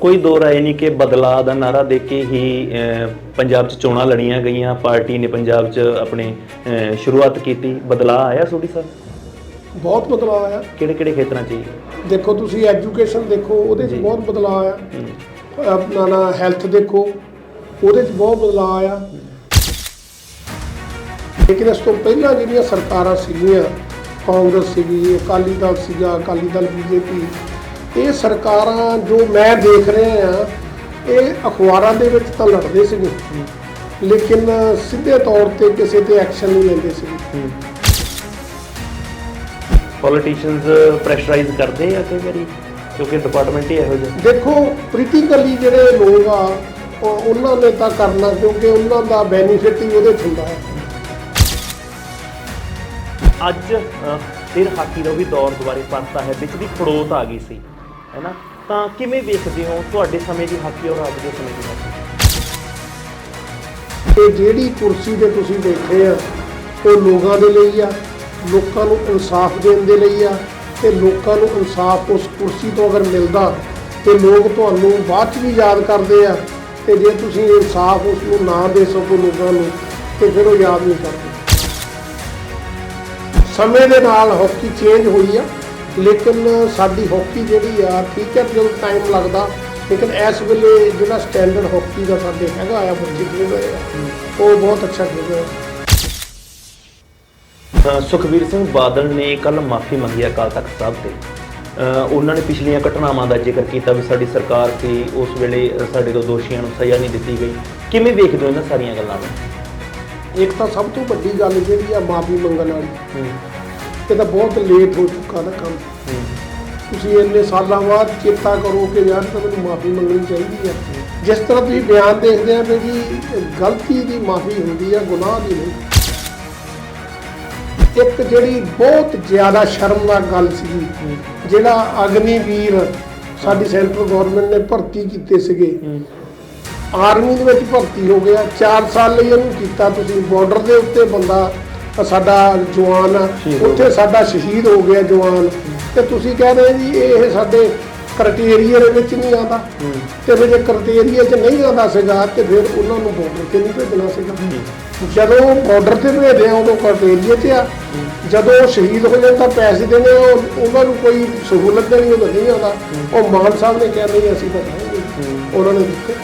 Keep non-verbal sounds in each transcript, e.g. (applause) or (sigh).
ਕੋਈ ਦੋ ਰਾਏ ਨਹੀਂ ਕਿ ਬਦਲਾਅ ਦਾ ਨਾਰਾ ਦੇ ਕੇ ਹੀ ਪੰਜਾਬ 'ਚ ਚੋਣਾਂ ਲੜੀਆਂ ਗਈਆਂ ਪਾਰਟੀ ਨੇ ਪੰਜਾਬ 'ਚ ਆਪਣੇ ਸ਼ੁਰੂਆਤ ਕੀਤੀ। ਬਦਲਾਅ ਆਇਆ ਸੋਢੀ ਸਾਹਿਬ? ਬਹੁਤ ਬਦਲਾਅ ਆਇਆ। ਕਿਹੜੇ ਕਿਹੜੇ ਖੇਤਰਾਂ 'ਚ? ਦੇਖੋ ਤੁਸੀਂ ਐਜੂਕੇਸ਼ਨ ਦੇਖੋ ਉਹਦੇ 'ਚ। ਬਹੁਤ ਬਦਲਾਅ ਆਇਆ। ਆਪਣਾ ਨਾ ਹੈਲਥ ਦੇਖੋ ਉਹਦੇ 'ਚ ਬਹੁਤ ਬਦਲਾਅ ਆਇਆ। ਲੇਕਿਨ ਇਸ ਤੋਂ ਪਹਿਲਾਂ ਜਿਹੜੀਆਂ ਸਰਕਾਰਾਂ ਸੀਗੀਆਂ ਕਾਂਗਰਸ ਸੀਗੀ ਅਕਾਲੀ ਦਲ ਸੀਗਾ ਅਕਾਲੀ ਦਲ ਬੀਜੇਪੀ ਇਹ ਸਰਕਾਰਾਂ ਜੋ ਮੈਂ ਦੇਖ ਰਿਹਾ ਆ ਇਹ ਅਖਬਾਰਾਂ ਦੇ ਵਿੱਚ ਤਾਂ ਲੜਦੇ ਸੀਗੇ। ਲੇਕਿਨ ਸਿੱਧੇ ਤੌਰ ਤੇ ਕਿਸੇ ਤੇ ਐਕਸ਼ਨ ਨਹੀਂ ਲੈਂਦੇ ਸੀਗੇ। ਹਮ। ਪੋਲੀਟੀਸ਼ੀਅਨਸ ਪ੍ਰੈਸ਼ਰਾਈਜ਼ ਕਰਦੇ ਆ ਕਈ ਵਾਰੀ ਕਿਉਂਕਿ ਡਿਪਾਰਟਮੈਂਟ ਹੀ ਇਹੋ ਜਿਹਾ। ਦੇਖੋ ਪੋਲੀਟੀਕਲੀ ਜਿਹੜੇ ਲੋਕ ਆ ਉਹ ਉਹਨਾਂ ਨੇ ਤਾਂ ਕਰਨਾ ਕਿਉਂਕਿ ਉਹਨਾਂ ਦਾ ਬੈਨੀਫਿਟ ਹੀ ਉਹਦੇ ਹੁੰਦਾ ਹੈ। ਅੱਜ ਫਿਰ ਹਾਕੀ ਦਾ ਵੀ ਦੌਰ ਦੁਬਾਰੇ ਪਰਤਾ ਹੈ ਵਿੱਚ ਦੀ ਖੜੋਤ ਆ ਗਈ ਸੀ। ਹੈਨਾ? ਤਾਂ ਕਿਵੇਂ ਵੇਖਦੇ ਹੋ ਤੁਹਾਡੇ ਸਮੇਂ ਦੀ ਹਾਕੀ ਔਰ ਅੱਜ ਦੇ ਸਮੇਂ ਦੀ ਹਾਕੀ? ਤੇ ਜਿਹੜੀ ਕੁਰਸੀ ਤੇ ਤੁਸੀਂ ਬੈਠੇ ਆ, ਉਹ ਲੋਕਾਂ ਦੇ ਲਈ ਆ, ਲੋਕਾਂ ਨੂੰ ਇਨਸਾਫ ਦੇਣ ਦੇ ਲਈ ਆ, ਤੇ ਲੋਕਾਂ ਨੂੰ ਇਨਸਾਫ ਉਸ ਕੁਰਸੀ ਤੋਂ ਅਗਰ ਮਿਲਦਾ, ਤੇ ਲੋਕ ਤੁਹਾਨੂੰ ਬਾਅਦ ਚ ਵੀ ਯਾਦ ਕਰਦੇ ਆ, ਤੇ ਜੇ ਤੁਸੀਂ ਇਨਸਾਫ ਉਸ ਨੂੰ ਨਾ ਦੇ ਸਕੋ ਲੋਕਾਂ ਨੂੰ, ਤੇ ਫਿਰ ਉਹ ਯਾਦ ਨਹੀਂ ਕਰਦੇ। ਸਮੇਂ ਦੇ ਨਾਲ ਹਾਕੀ ਚੇਂਜ ਹੋਈ ਆ। ਲੇਕਿਨ ਸਾਡੀ ਹਾਕੀ ਜਿਹੜੀ ਆ ਠੀਕ ਹੈ ਜਦੋਂ ਟਾਈਮ ਲੱਗਦਾ ਲੇਕਿਨ ਇਸ ਵੇਲੇ ਜਿਹੜਾ ਸਟੈਂਡਰਡ ਹਾਕੀ ਦਾ ਸਾਡੇ ਹੈਗਾ ਆ ਬੱਚੇ ਖੇਡ ਰਹੇ ਆ ਉਹ ਬਹੁਤ ਅੱਛਾ ਖੇਡ ਰਹੇ। ਆ ਸੁਖਬੀਰ ਸਿੰਘ ਬਾਦਲ ਨੇ ਕੱਲ ਮਾਫੀ ਮੰਗੀ ਅਕਾਲ ਤਖਤ ਸਾਹਿਬ ਤੇ। ਉਹਨਾਂ ਨੇ ਪਿਛਲੀਆਂ ਘਟਨਾਵਾਂ ਦਾ ਜ਼ਿਕਰ ਕੀਤਾ ਵੀ ਸਾਡੀ ਸਰਕਾਰ ਸੀ ਉਸ ਵੇਲੇ ਸਾਡੇ ਤੋਂ ਦੋਸ਼ੀਆਂ ਨੂੰ ਸਜ਼ਾ ਨਹੀਂ ਦਿੱਤੀ ਗਈ। ਕਿਵੇਂ ਵੇਖਦੇ ਹੋ ਇਹਨਾਂ ਸਾਰੀਆਂ ਗੱਲਾਂ ਨੂੰ? ਇੱਕ ਤਾਂ ਸਭ ਤੋਂ ਵੱਡੀ ਗੱਲ ਜਿਹੜੀ ਆ ਮਾਫੀ ਮੰਗਣ ਵਾਲੀ। ਇਹ ਤਾਂ ਬਹੁਤ ਲੇਟ ਹੋ ਚੁੱਕਾ ਨਾ ਕੰਮ। ਤੁਸੀਂ ਇੰਨੇ ਸਾਲਾਂ ਬਾਅਦ ਚੇਤਾ ਕਰੋ ਕਿ ਯਾਰ ਤਾਂ ਮੈਨੂੰ ਮਾਫੀ ਮੰਗਣੀ ਚਾਹੀਦੀ ਹੈ। ਜਿਸ ਤਰ੍ਹਾਂ ਤੁਸੀਂ ਬਿਆਨ ਦੇਖਦੇ ਆ ਵੀ ਜੀ, ਗਲਤੀ ਦੀ ਮਾਫੀ ਹੁੰਦੀ ਹੈ ਗੁਨਾਹ ਦੀ ਨਹੀਂ। ਇੱਕ ਜਿਹੜੀ ਬਹੁਤ ਜ਼ਿਆਦਾ ਸ਼ਰਮਨਾਕ ਗੱਲ ਸੀ ਜਿਹੜਾ ਅਗਨੀਵੀਰ ਸਾਡੀ ਸੈਂਟਰਲ ਗਵਰਨਮੈਂਟ ਨੇ ਭਰਤੀ ਕੀਤੇ ਸੀਗੇ। ਆਰਮੀ ਦੇ ਵਿੱਚ ਭਰਤੀ ਹੋ ਗਿਆ 4 ਸਾਲ ਲਈ ਇਹਨੂੰ ਕੀਤਾ ਤੁਸੀਂ ਬਾਰਡਰ ਦੇ ਉੱਤੇ ਬੰਦਾ ਸਾਡਾ ਜਵਾਨ ਆ ਉੱਥੇ ਸਾਡਾ ਸ਼ਹੀਦ ਹੋ ਗਿਆ ਜਵਾਨ। ਤੇ ਤੁਸੀਂ ਕਹਿ ਰਹੇ ਜੀ ਇਹ ਸਾਡੇ ਕ੍ਰਾਈਟੇਰੀਆ ਦੇ ਵਿੱਚ ਨਹੀਂ ਆਉਂਦਾ। ਤੇ ਫਿਰ ਜੇ ਕ੍ਰਾਈਟੇਰੀਆ 'ਚ ਨਹੀਂ ਆਉਂਦਾ ਸੀਗਾ ਤੇ ਫਿਰ ਉਹਨਾਂ ਨੂੰ ਬਾਰਡਰ ਤੇ ਨਹੀਂ ਭੇਜਣਾ ਸੀਗਾ। ਜਦੋਂ ਬਾਰਡਰ ਤੇ ਭੇਜਦੇ ਆ ਉਦੋਂ ਕ੍ਰਾਈਟੇਰੀਆ 'ਚ ਆ। ਜਦੋਂ ਉਹ ਸ਼ਹੀਦ ਹੋ ਜਾਣ ਤਾਂ ਪੈਸੇ ਦੇਣੇ ਉਹ ਉਹਨਾਂ ਨੂੰ ਕੋਈ ਸਹੂਲਤ ਦੇਣੀ ਉਹ ਨਹੀਂ ਆਉਂਦਾ। ਉਹ ਮਾਨ ਸਾਹਿਬ ਨੇ ਕਿਹਾ ਨਹੀਂ ਅਸੀਂ ਤਾਂ ਉਹਨਾਂ ਨੇ ਦਿੱਤੇ।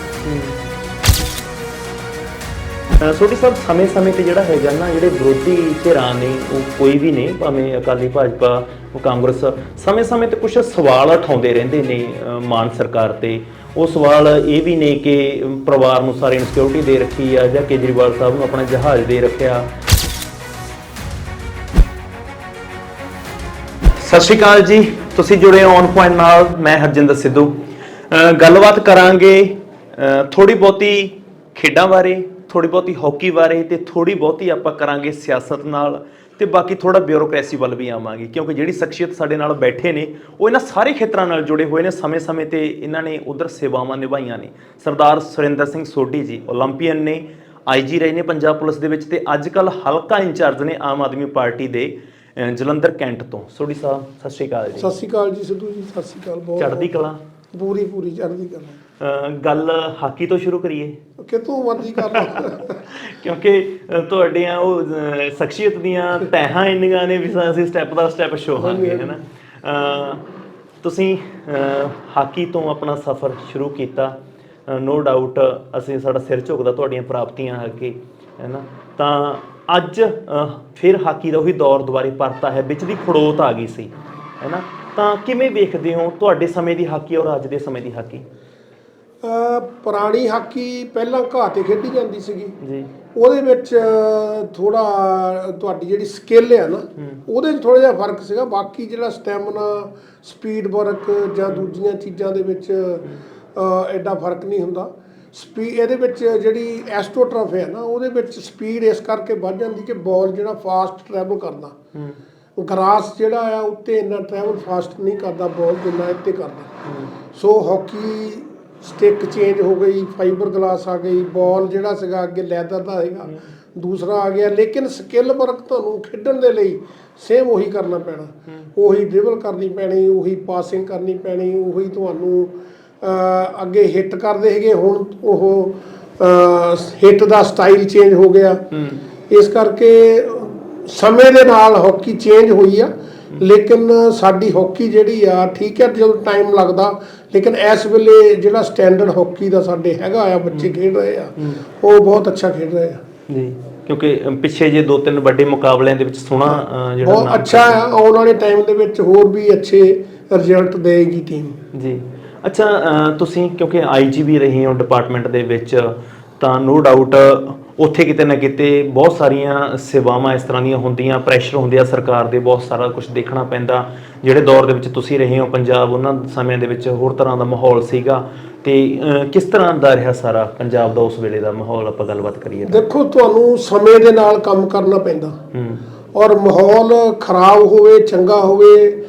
ਅ, ਸੋਢੀ ਸਾਹਿਬ ਸਮੇਂ-ਸਮੇਂ ਤੇ ਜਿਹੜਾ ਹੈਗਾ ਨਾ ਜਿਹੜੇ ਵਿਰੋਧੀ ਧਿਰਾਂ ਨੇ ਉਹ ਕੋਈ ਵੀ ਨੇ ਭਾਵੇਂ ਅਕਾਲੀ ਭਾਜਪਾ ਕਾਂਗਰਸ ਸਮੇਂ-ਸਮੇਂ ਤੇ ਕੁਝ ਸਵਾਲ ਉਠਾਉਂਦੇ ਰਹਿੰਦੇ ਨੇ ਮਾਨ ਸਰਕਾਰ ਤੇ। ਉਹ ਸਵਾਲ ਇਹ ਵੀ ਨੇ ਕਿ ਪਰਿਵਾਰ ਨੂੰ ਸਾਰੀ ਇਨਸਿਕਿਉਰਿਟੀ ਦੇ ਰੱਖੀ ਆ ਜਾਂ ਕੇਜਰੀਵਾਲ ਸਾਹਿਬ ਨੂੰ ਆਪਣਾ ਜਹਾਜ਼ ਦੇ ਰੱਖਿਆ। ਸਤਿ ਸ਼੍ਰੀ ਅਕਾਲ ਜੀ। ਤੁਸੀਂ ਜੁੜੇ ਹੋ ਔਨ ਪੁਆਇੰਟ ਨਾਲ ਮੈਂ ਹਰਜਿੰਦਰ ਸਿੱਧੂ। ਗੱਲਬਾਤ ਕਰਾਂਗੇ ਥੋੜੀ ਬਹੁਤੀ ਖੇਡਾਂ ਬਾਰੇ ਥੋੜੀ ਬਹੁਤੀ ਹਾਕੀ ਬਾਰੇ ਤੇ ਥੋੜੀ ਬਹੁਤੀ ਆਪਾਂ ਕਰਾਂਗੇ ਸਿਆਸਤ ਨਾਲ ਤੇ ਬਾਕੀ ਥੋੜਾ ਬਿਊਰੋਕ੍ਰੇਸੀ ਵੱਲ ਵੀ ਆਵਾਂਗੇ ਕਿਉਂਕਿ ਜਿਹੜੀ ਸ਼ਖਸੀਅਤ ਸਾਡੇ ਨਾਲ ਬੈਠੇ ਨੇ ਉਹ ਇਹਨਾਂ ਸਾਰੇ ਖੇਤਰਾਂ ਨਾਲ ਜੁੜੇ ਹੋਏ ਨੇ ਸਮੇਂ-ਸਮੇਂ ਤੇ ਇਹਨਾਂ ਨੇ ਉਧਰ ਸੇਵਾਵਾਂ ਨਿਭਾਈਆਂ ਨੇ। ਸਰਦਾਰ ਸੁਰਿੰਦਰ ਸਿੰਘ ਸੋਢੀ ਜੀ 올림픽ੀਅਨ ਨੇ ਆਈਜੀ ਰਹੇ ਨੇ ਪੰਜਾਬ ਪੁਲਿਸ ਦੇ ਵਿੱਚ ਤੇ ਅੱਜ ਕੱਲ ਹਲਕਾ ਇੰਚਾਰਜ ਨੇ ਆਮ ਆਦਮੀ ਪਾਰਟੀ ਦੇ ਜਲੰਧਰ ਕੈਂਟ ਤੋਂ। ਸੋਢੀ ਸਾਹਿਬ ਸਤਿ ਸ਼੍ਰੀ ਅਕਾਲ ਜੀ। ਸਤਿ ਸ਼੍ਰੀ ਅਕਾਲ ਜੀ ਸਿੱਧੂ ਜੀ ਸਤਿ ਸ਼੍ਰੀ ਅਕਾਲ ਬਹੁਤ ਚੜ੍ਹਦੀ ਕਲਾ। ਪੂਰੀ ਪੂਰੀ ਚੜ੍ਹਦੀ ਕਲਾ। ਅ, ਗੱਲ ਹਾਕੀ ਤੋਂ ਸ਼ੁਰੂ ਕਰੀਏ। ਕਿਤੋਂ ਮਰਜ਼ੀ ਕਰ ਲਓ। (laughs) ਕਿਉਂਕਿ ਅ, ਤੁਹਾਡੀਆਂ ਉਹ ਸ਼ਖਸੀਅਤ ਦੀਆਂ ਤਹਿਾਂ ਇੰਨੀਆਂ ਨੇ ਵੀ ਅਸੀਂ ਸਟੈਪ ਦਾ ਸਟੈਪ ਸ਼ੋਹਾਂਗੇ ਹੈਨਾ? ਅ, ਤੁਸੀਂ ਹਾਕੀ ਤੋਂ ਆਪਣਾ ਸਫ਼ਰ ਸ਼ੁਰੂ ਕੀਤਾ। ਨੋ ਡਾਊਟ ਅਸੀਂ ਸਾਡਾ ਸਿਰ ਝੁਕਦਾ ਤੁਹਾਡੀਆਂ ਪ੍ਰਾਪਤੀਆਂ ਅੱਗੇ ਹੈਨਾ? ਤਾਂ ਅੱਜ ਫਿਰ ਹਾਕੀ ਦਾ ਉਹੀ ਦੌਰ ਦੁਬਾਰੇ ਪਰਤਾ ਹੈ ਵਿੱਚ ਦੀ ਖੜੋਤ ਆ ਗਈ ਸੀ ਹੈਨਾ? ਤਾਂ ਕਿਵੇਂ ਵੇਖਦੇ ਹੋ ਤੁਹਾਡੇ ਸਮੇਂ ਦੀ ਹਾਕੀ ਔਰ ਅੱਜ ਦੇ ਸਮੇਂ ਦੀ ਹਾਕੀ? ਅਹ ਪੁਰਾਣੀ ਹਾਕੀ ਪਹਿਲਾਂ ਘਾਹ ਤੇ ਖੇਡੀ ਜਾਂਦੀ ਸੀਗੀ। ਜੀ। ਉਹਦੇ ਵਿੱਚ ਥੋੜਾ ਤੁਹਾਡੀ ਜਿਹੜੀ ਸਕਿੱਲ ਹੈ ਨਾ ਉਹਦੇ 'ਚ ਥੋੜਾ ਜਿਹਾ ਫ਼ਰਕ ਸੀਗਾ। ਬਾਕੀ ਜਿਹੜਾ ਸਟੈਮਿਨਾ ਸਪੀਡ ਵਰਕ ਜਾਂ ਦੂਜੀਆਂ ਚੀਜ਼ਾਂ ਦੇ ਵਿੱਚ ਅਹ, ਐਡਾ ਫ਼ਰਕ ਨਹੀਂ ਹੁੰਦਾ। ਸਪੀ ਇਹਦੇ ਵਿੱਚ ਜਿਹੜੀ ਐਸਟੋਟਰਫ ਹੈ ਨਾ ਉਹਦੇ ਵਿੱਚ ਸਪੀਡ ਇਸ ਕਰਕੇ ਵੱਧ ਜਾਂਦੀ ਕਿ ਬਾਲ ਜਿਹੜਾ ਫਾਸਟ ਟਰੈਵਲ ਕਰਦਾ ਗਰਾਸ ਜਿਹੜਾ ਆ ਉੱਤੇ ਇੰਨਾ ਟਰੈਵਲ ਫਾਸਟ ਨਹੀਂ ਕਰਦਾ ਬਾਲ ਜਿੰਨਾ ਇੱਥੇ ਕਰਦਾ। ਸੋ ਹਾਕੀ ਸਟਿਕ ਚੇਂਜ ਹੋ ਗਈ ਫਾਈਬਰ ਗਲਾਸ ਆ ਗਈ ਬਾਲ ਜਿਹੜਾ ਸੀਗਾ ਅੱਗੇ ਲੈਦਰ ਦਾ ਹੈਗਾ ਦੂਸਰਾ ਆ ਗਿਆ। ਲੇਕਿਨ ਸਕਿੱਲ ਵਰਕ ਤੁਹਾਨੂੰ ਖੇਡਣ ਦੇ ਲਈ ਸੇਮ ਉਹੀ ਕਰਨਾ ਪੈਣਾ। ਉਹੀ ਡ੍ਰਿਬਲ ਕਰਨੀ ਪੈਣੀ ਉਹੀ ਪਾਸਿੰਗ ਕਰਨੀ ਪੈਣੀ ਉਹੀ ਤੁਹਾਨੂੰ ਅੱਗੇ ਹਿੱਟ ਕਰਦੇ ਸੀਗੇ। ਹੁਣ ਉਹ ਹਿੱਟ ਦਾ ਸਟਾਈਲ ਚੇਂਜ ਹੋ ਗਿਆ। ਇਸ ਕਰਕੇ ਸਮੇਂ ਦੇ ਨਾਲ ਹਾਕੀ ਚੇਂਜ ਹੋਈ ਆ ਲੇਕਿਨ ਸਾਡੀ ਹਾਕੀ ਜਿਹੜੀ ਆ ਠੀਕ ਹੈ ਜਦੋਂ ਟਾਈਮ ਲੱਗਦਾ ਲੇਕਿਨ ਇਸ ਵੇਲੇ ਜਿਹੜਾ ਸਟੈਂਡਰਡ ਹਾਕੀ ਦਾ ਸਾਡੇ ਹੈਗਾ ਆ ਬੱਚੇ ਖੇਡ ਰਹੇ ਆ ਉਹ ਬਹੁਤ ਅੱਛਾ ਖੇਡ ਰਹੇ ਆ। ਜੀ ਕਿਉਂਕਿ ਪਿੱਛੇ ਜੇ ਦੋ ਤਿੰਨ ਵੱਡੇ ਮੁਕਾਬਲਿਆਂ ਦੇ ਵਿੱਚ ਸੋਹਣਾ ਜਿਹੜਾ ਬਹੁਤ ਅੱਛਾ ਆ ਆਉਣ ਵਾਲੇ ਟਾਈਮ ਦੇ ਵਿੱਚ ਹੋਰ ਵੀ ਅੱਛੇ ਰਿਜ਼ਲਟ ਦੇਗੀ ਟੀਮ ਜੀ। ਅੱਛਾ ਤੁਸੀਂ ਕਿਉਂਕਿ ਆਈਜੀ ਵੀ ਰਹੇ ਹੋ ਡਿਪਾਰਟਮੈਂਟ ਦੇ ਵਿੱਚ ਤਾਂ ਨੋ ਡਾਊਟ ਉੱਥੇ ਕਿਤੇ ਨਾ ਕਿਤੇ ਬਹੁਤ ਸਾਰੀਆਂ ਸੇਵਾਵਾਂ ਇਸ ਤਰ੍ਹਾਂ ਦੀਆਂ ਹੁੰਦੀਆਂ ਪ੍ਰੈਸ਼ਰ ਹੁੰਦੇ ਆ ਸਰਕਾਰ ਦੇ ਬਹੁਤ ਸਾਰਾ ਕੁਝ ਦੇਖਣਾ ਪੈਂਦਾ। ਜਿਹੜੇ ਦੌਰ ਦੇ ਵਿੱਚ ਤੁਸੀਂ ਰਹੇ ਹੋ ਪੰਜਾਬ ਉਹਨਾਂ ਸਮਿਆਂ ਦੇ ਵਿੱਚ ਹੋਰ ਤਰ੍ਹਾਂ ਦਾ ਮਾਹੌਲ ਸੀਗਾ। ਤੇ ਕਿਸ ਤਰ੍ਹਾਂ ਦਾ ਰਿਹਾ ਸਾਰਾ ਪੰਜਾਬ ਦਾ ਉਸ ਵੇਲੇ ਦਾ ਮਾਹੌਲ? ਆਪਾਂ ਗੱਲਬਾਤ ਕਰੀਏ ਦੇਖੋ ਤੁਹਾਨੂੰ ਸਮੇਂ ਦੇ ਨਾਲ ਕੰਮ ਕਰਨਾ ਪੈਂਦਾ। ਔਰ ਮਾਹੌਲ ਖਰਾਬ ਹੋਵੇ ਚੰਗਾ ਹੋਵੇ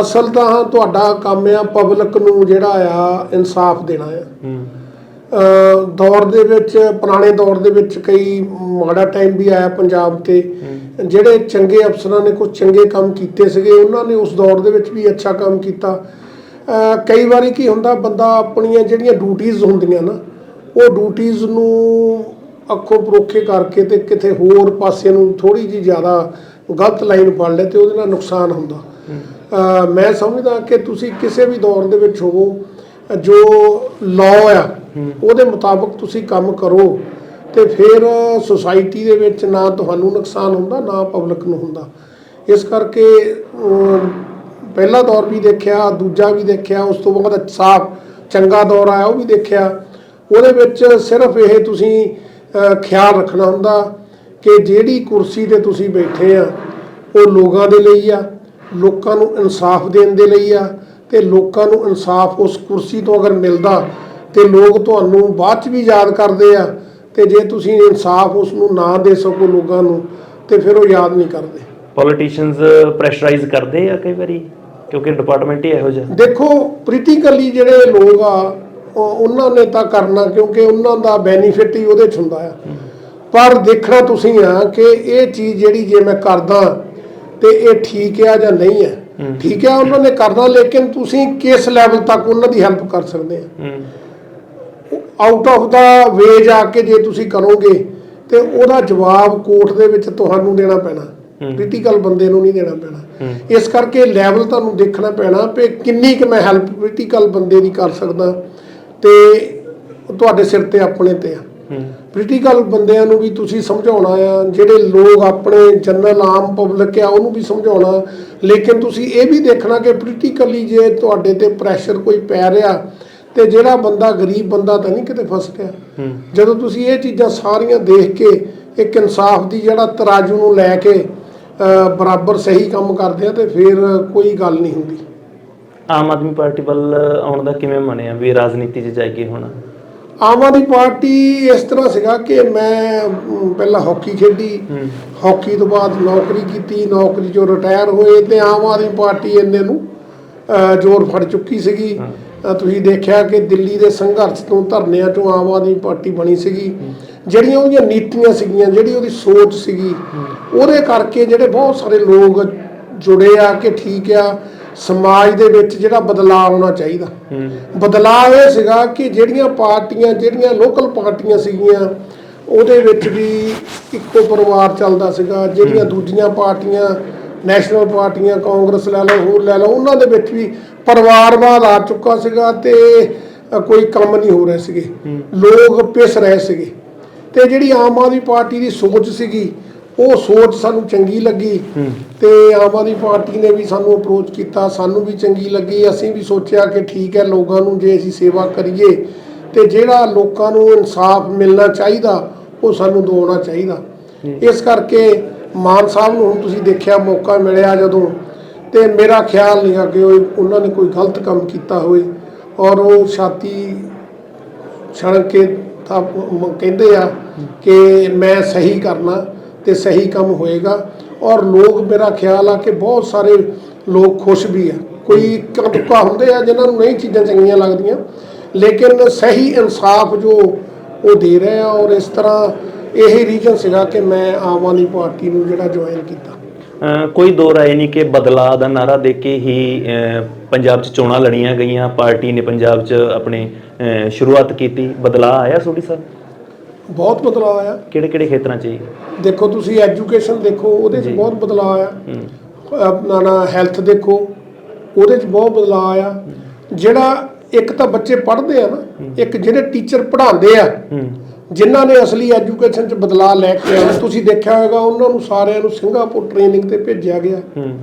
ਅਸਲ ਤਾਂ ਤੁਹਾਡਾ ਕੰਮ ਆ ਪਬਲਿਕ ਨੂੰ ਜਿਹੜਾ ਆ ਇਨਸਾਫ ਦੇਣਾ ਆ। ਦੌਰ ਦੇ ਵਿੱਚ ਪੁਰਾਣੇ ਦੌਰ ਦੇ ਵਿੱਚ ਕਈ ਮਾੜਾ ਟਾਈਮ ਵੀ ਆਇਆ ਪੰਜਾਬ ਤੇ। ਜਿਹੜੇ ਚੰਗੇ ਅਫਸਰਾਂ ਨੇ ਕੁਝ ਚੰਗੇ ਕੰਮ ਕੀਤੇ ਸੀਗੇ ਉਹਨਾਂ ਨੇ ਉਸ ਦੌਰ ਦੇ ਵਿੱਚ ਵੀ ਅੱਛਾ ਕੰਮ ਕੀਤਾ। ਕਈ ਵਾਰੀ ਕੀ ਹੁੰਦਾ ਬੰਦਾ ਆਪਣੀਆਂ ਜਿਹੜੀਆਂ ਡਿਊਟੀਆਂ ਹੁੰਦੀਆਂ ਨਾ ਉਹ ਡਿਊਟੀਆਂ ਨੂੰ ਅੱਖੋਂ ਪਰੋਖੇ ਕਰਕੇ ਤੇ ਕਿਤੇ ਹੋਰ ਪਾਸੇ ਨੂੰ ਥੋੜੀ ਜੀ ਜ਼ਿਆਦਾ ਗਲਤ ਲਾਈਨ ਫੜ ਲੈ ਤੇ ਉਹਦੇ ਨਾਲ ਨੁਕਸਾਨ ਹੁੰਦਾ। ਮੈਂ ਸਮਝਦਾ ਕਿ ਤੁਸੀਂ ਕਿਸੇ ਵੀ ਦੌਰ ਦੇ ਵਿੱਚ ਹੋਵੋ ਜੋ ਲਾਅ ਆ ਉਹਦੇ ਮੁਤਾਬਕ ਤੁਸੀਂ ਕੰਮ ਕਰੋ ਤੇ ਫਿਰ ਸੁਸਾਇਟੀ ਦੇ ਵਿੱਚ ਨਾ ਤੁਹਾਨੂੰ ਨੁਕਸਾਨ ਹੁੰਦਾ, ਨਾ ਪਬਲਿਕ ਨੂੰ ਹੁੰਦਾ। ਇਸ ਕਰਕੇ ਪਹਿਲਾ ਦੌਰ ਵੀ ਦੇਖਿਆ, ਦੂਜਾ ਵੀ ਦੇਖਿਆ, ਉਸ ਤੋਂ ਬਾਅਦ ਸਾਫ਼ ਚੰਗਾ ਦੌਰ ਆਇਆ, ਉਹ ਵੀ ਦੇਖਿਆ। ਉਹਦੇ ਵਿੱਚ ਸਿਰਫ ਇਹ ਤੁਸੀਂ ਖਿਆਲ ਰੱਖਣਾ ਹੁੰਦਾ ਕਿ ਜਿਹੜੀ ਕੁਰਸੀ ਤੇ ਤੁਸੀਂ ਬੈਠੇ ਆ, ਉਹ ਲੋਕਾਂ ਦੇ ਲਈ ਆ, ਲੋਕਾਂ ਨੂੰ ਇਨਸਾਫ ਦੇਣ ਦੇ ਲਈ ਆ, ਤੇ ਲੋਕਾਂ ਨੂੰ ਇਨਸਾਫ ਉਸ ਕੁਰਸੀ ਤੋਂ ਅਗਰ ਮਿਲਦਾ ਤੇ ਲੋਕ ਤੁਹਾਨੂੰ ਬਾਅਦ ਚ ਵੀ ਯਾਦ ਕਰਦੇ ਆ ਤੇ ਜੇ ਤੁਸੀਂ ਇਨਸਾਫ ਉਸ ਨੂੰ ਨਾ ਦੇ ਸਕੋ ਲੋਕਾਂ ਨੂੰ ਤੇ ਫਿਰ ਉਹ ਯਾਦ ਨਹੀਂ ਕਰਦੇ। ਪੋਲੀਟੀਸ਼ੀਅਨਸ ਪ੍ਰੈਸ਼ਰਾਈਜ਼ ਕਰਦੇ ਆ ਕਈ ਵਾਰੀ ਕਿਉਂਕਿ ਡਿਪਾਰਟਮੈਂਟ ਹੀ ਇਹੋ ਜਿਹਾ। ਦੇਖੋ ਪ੍ਰੀਟੀਕਲੀ ਜਿਹੜੇ ਲੋਕ ਆ ਉਹ- ਉਹਨਾਂ ਨੇ ਤਾਂ ਕਰਨਾ ਕਿਉਂਕਿ ਉਹਨਾਂ ਦਾ ਬੈਨੀਫਿਟ ਹੀ ਉਹਦੇ ਚ ਹੁੰਦਾ ਆ। ਪਰ ਦੇਖਣਾ ਤੁਸੀਂ ਆ ਕਿ ਇਹ ਚੀਜ਼ ਜਿਹੜੀ ਜੇ ਮੈਂ ਕਰਦਾ ਤੇ ਇਹ ਠੀਕ ਆ ਜਾਂ ਨਹੀਂ ਹੈ। ਠੀਕ ਆ ਉਹਨਾਂ ਨੇ ਕਰਨਾ ਲੇਕਿਨ ਤੁਸੀਂ ਕਿਸ ਲੈਵਲ ਤੱਕ ਉਹਨਾਂ ਦੀ ਹੈਲਪ ਕਰ ਸਕਦੇ ਆ? ਆਊਟ ਆਫ ਦਾ ਵੇ ਜਾ ਕੇ ਜੇ ਤੁਸੀਂ ਕਰੋਗੇ ਤੇ ਉਹਦਾ ਜਵਾਬ ਕੋਰਟ ਦੇ ਵਿੱਚ ਤੁਹਾਨੂੰ ਦੇਣਾ ਪੈਣਾ। ਕ੍ਰਿਟੀਕਲ ਬੰਦੇ ਨੂੰ ਨਹੀਂ ਦੇਣਾ ਪੈਣਾ। ਇਸ ਕਰਕੇ ਲੈਵਲ ਤੁਹਾਨੂੰ ਦੇਖਣਾ ਪੈਣਾ ਕਿ ਕਿੰਨੀ ਕੁ ਮੈਂ ਹੈਲਪ ਕ੍ਰਿਟੀਕਲ ਬੰਦੇ ਦੀ ਕਰ ਸਕਦਾ ਤੇ ਤੁਹਾਡੇ ਸਿਰ ਤੇ ਆਪਣੇ ਤੇ ਆ। ਪੋਲੀਟੀਕਲ ਬੰਦਿਆਂ ਨੂੰ ਵੀ ਤੁਸੀਂ ਸਮਝਾਉਣਾ ਆ ਜਿਹੜੇ ਲੋਕ ਆਪਣੇ ਜਨਰਲ ਆਮ ਪਬਲਿਕ ਆ ਉਹਨੂੰ ਵੀ ਸਮਝਾਉਣਾ। ਲੇਕਿਨ ਤੁਸੀਂ ਇਹ ਵੀ ਦੇਖਣਾ ਕਿ ਪੋਲੀਟੀਕਲੀ ਜੇ ਤੁਹਾਡੇ ਤੇ ਪ੍ਰੈਸ਼ਰ ਕੋਈ ਪੈ ਰਿਹਾ ਤੇ ਜਿਹੜਾ ਬੰਦਾ ਗਰੀਬ ਬੰਦਾ ਤਾਂ ਨਹੀਂ ਕਿਤੇ ਫਸ ਗਿਆ। ਜਦੋਂ ਤੁਸੀਂ ਇਹ ਚੀਜ਼ਾਂ ਸਾਰੀਆਂ ਦੇਖ ਕੇ ਇੱਕ ਇਨਸਾਫ ਦੀ ਜਿਹੜਾ ਤਰਾਜੂ ਨੂੰ ਲੈ ਕੇ ਬਰਾਬਰ ਸਹੀ ਕੰਮ ਕਰਦੇ ਆ ਤੇ ਫਿਰ ਕੋਈ ਗੱਲ ਨਹੀਂ ਹੁੰਦੀ। ਆਮ ਆਦਮੀ ਪਾਰਟੀ ਵੱਲ ਆਉਣ ਦਾ ਕਿਵੇਂ ਮੰਨਿਆ ਵੀ ਰਾਜਨੀਤੀ 'ਚ ਜਾਈਏ ਹੁਣ? ਆਮ ਆਦਮੀ ਪਾਰਟੀ ਇਸ ਤਰ੍ਹਾਂ ਸੀਗਾ ਕਿ ਮੈਂ ਪਹਿਲਾਂ ਹਾਕੀ ਖੇਡੀ। ਹਾਕੀ ਤੋਂ ਬਾਅਦ ਨੌਕਰੀ ਕੀਤੀ ਨੌਕਰੀ ਚੋਂ ਰਿਟਾਇਰ ਹੋਏ ਤੇ ਆਮ ਆਦਮੀ ਪਾਰਟੀ ਇੰਨੇ ਨੂੰ ਜ਼ੋਰ ਫੜ ਚੁੱਕੀ ਸੀਗੀ। ਤੁਸੀਂ ਦੇਖਿਆ ਕਿ ਦਿੱਲੀ ਦੇ ਸੰਘਰਸ਼ ਤੋਂ ਧਰਨਿਆਂ ਤੋਂ ਆਮ ਆਦਮੀ ਪਾਰਟੀ ਬਣੀ ਸੀਗੀ। ਜਿਹੜੀਆਂ ਉਹਦੀਆਂ ਨੀਤੀਆਂ ਸੀਗੀਆਂ, ਜਿਹੜੀ ਉਹਦੀ ਸੋਚ ਸੀਗੀ, ਉਹਦੇ ਕਰਕੇ ਜਿਹੜੇ ਬਹੁਤ ਸਾਰੇ ਲੋਕ ਜੁੜੇ ਆ ਕਿ ਠੀਕ ਆ, ਸਮਾਜ ਦੇ ਵਿੱਚ ਜਿਹੜਾ ਬਦਲਾਅ ਆਉਣਾ ਚਾਹੀਦਾ। ਬਦਲਾਅ ਇਹ ਸੀਗਾ ਕਿ ਜਿਹੜੀਆਂ ਪਾਰਟੀਆਂ, ਜਿਹੜੀਆਂ ਲੋਕਲ ਪਾਰਟੀਆਂ ਸੀਗੀਆਂ, ਉਹਦੇ ਵਿੱਚ ਵੀ ਇੱਕੋ ਪਰਿਵਾਰ ਚੱਲਦਾ ਸੀਗਾ, ਜਿਹੜੀਆਂ ਦੂਜੀਆਂ ਪਾਰਟੀਆਂ, ਨੈਸ਼ਨਲ ਪਾਰਟੀਆਂ, ਕਾਂਗਰਸ ਲੈ ਲਓ, ਹੋਰ ਲੈ ਲਓ, ਉਹਨਾਂ ਦੇ ਵਿੱਚ ਵੀ ਪਰਿਵਾਰਵਾਦ ਆ ਚੁੱਕਾ ਸੀਗਾ ਤੇ ਕੋਈ ਕੰਮ ਨਹੀਂ ਹੋ ਰਹੇ ਸੀਗੇ। ਲੋਕ ਪਿਸ ਰਹੇ ਸੀਗੇ। ਤੇ ਜਿਹੜੀ ਆਮ ਆਦਮੀ ਪਾਰਟੀ ਦੀ ਸੋਚ ਸੀਗੀ ਉਹ ਸੋਚ ਸਾਨੂੰ ਚੰਗੀ ਲੱਗੀ। ਤੇ ਆਮ ਆਦਮੀ ਪਾਰਟੀ ਨੇ ਵੀ ਸਾਨੂੰ ਅਪਰੋਚ ਕੀਤਾ ਸਾਨੂੰ ਵੀ ਚੰਗੀ ਲੱਗੀ। ਅਸੀਂ ਵੀ ਸੋਚਿਆ ਕਿ ਠੀਕ ਹੈ ਲੋਕਾਂ ਨੂੰ ਜੇ ਅਸੀਂ ਸੇਵਾ ਕਰੀਏ ਤੇ ਜਿਹੜਾ ਲੋਕਾਂ ਨੂੰ ਇਨਸਾਫ ਮਿਲਣਾ ਚਾਹੀਦਾ ਉਹ ਸਾਨੂੰ ਦਿਵਾਉਣਾ ਚਾਹੀਦਾ। ਇਸ ਕਰਕੇ ਮਾਨ ਸਾਹਿਬ ਨੂੰ ਹੁਣ ਤੁਸੀਂ ਦੇਖਿਆ ਮੌਕਾ ਮਿਲਿਆ ਜਦੋਂ ਤੇ ਮੇਰਾ ਖਿਆਲ ਨਹੀਂ ਆ ਕਿ ਉਹਨਾਂ ਨੇ ਕੋਈ ਗਲਤ ਕੰਮ ਕੀਤਾ ਹੋਵੇ। ਔਰ ਉਹ ਛਾਤੀ ਛਣ ਕੇ ਤਾਂ ਕਹਿੰਦੇ ਆ ਕਿ ਮੈਂ ਸਹੀ ਕਰਨਾ ਤੇ ਸਹੀ ਕੰਮ ਹੋਏਗਾ। ਔਰ ਲੋਕ ਮੇਰਾ ਖਿਆਲ ਆ ਕਿ ਬਹੁਤ ਸਾਰੇ ਲੋਕ ਖੁਸ਼ ਵੀ ਆ। ਕੋਈ ਇੱਕਾ ਹੁੰਦੇ ਆ ਜਿਨ੍ਹਾਂ ਨੂੰ ਨਹੀਂ ਚੀਜ਼ਾਂ ਚੰਗੀਆਂ ਲੱਗਦੀਆਂ, ਲੇਕਿਨ ਸਹੀ ਇਨਸਾਫ ਜੋ ਉਹ ਦੇ ਰਹੇ ਆ। ਔਰ ਇਸ ਤਰ੍ਹਾਂ ਇਹੀ ਰੀਜਨ ਸੀਗਾ ਕਿ ਮੈਂ ਆਮ ਆਦਮੀ ਪਾਰਟੀ ਨੂੰ ਜਿਹੜਾ ਜੁਆਇਨ ਕੀਤਾ। ਕੋਈ ਦੋ ਰਾਏ ਨਹੀਂ ਕਿ ਬਦਲਾਅ ਦਾ ਨਾਰਾ ਦੇ ਕੇ ਹੀ ਪੰਜਾਬ 'ਚ ਚੋਣਾਂ ਲੜੀਆਂ ਗਈਆਂ ਪਾਰਟੀ ਨੇ ਪੰਜਾਬ 'ਚ ਆਪਣੇ ਸ਼ੁਰੂਆਤ ਕੀਤੀ। ਬਦਲਾਅ ਆਇਆ ਸੋਢੀ ਸਾਹਿਬ? ਬਹੁਤ ਬਦਲਾਅ ਆਇਆ। ਕਿਹੜੇ ਕਿਹੜੇ ਖੇਤਰਾਂ 'ਚ ਜੀ? ਦੇਖੋ ਤੁਸੀਂ ਐਜੂਕੇਸ਼ਨ ਦੇਖੋ ਉਹਦੇ 'ਚ। ਬਹੁਤ ਬਦਲਾਅ ਆਇਆ। ਆਪਣਾ ਨਾ ਹੈਲਥ ਦੇਖੋ ਉਹਦੇ 'ਚ ਬਹੁਤ ਬਦਲਾਅ ਆਇਆ। ਜਿਹੜਾ ਇੱਕ ਤਾਂ ਬੱਚੇ ਪੜ੍ਹਦੇ ਆ ਨਾ ਇੱਕ ਜਿਹੜੇ ਟੀਚਰ ਪੜ੍ਹਾਉਂਦੇ ਆ ਜਿਨ੍ਹਾਂ ਨੇ ਅਸਲੀ ਐਜੂਕੇਸ਼ਨ 'ਚ ਬਦਲਾਅ ਲੈ ਕੇ ਆਉਣਾ ਤੁਸੀਂ ਦੇਖਿਆ ਹੋਵੇਗਾ ਉਹਨਾਂ ਨੂੰ ਸਾਰਿਆਂ ਨੂੰ ਸਿੰਗਾਪੁਰ ਟ੍ਰੇਨਿੰਗ ਤੇ ਭੇਜਿਆ ਗਿਆ। ਹੂੰ।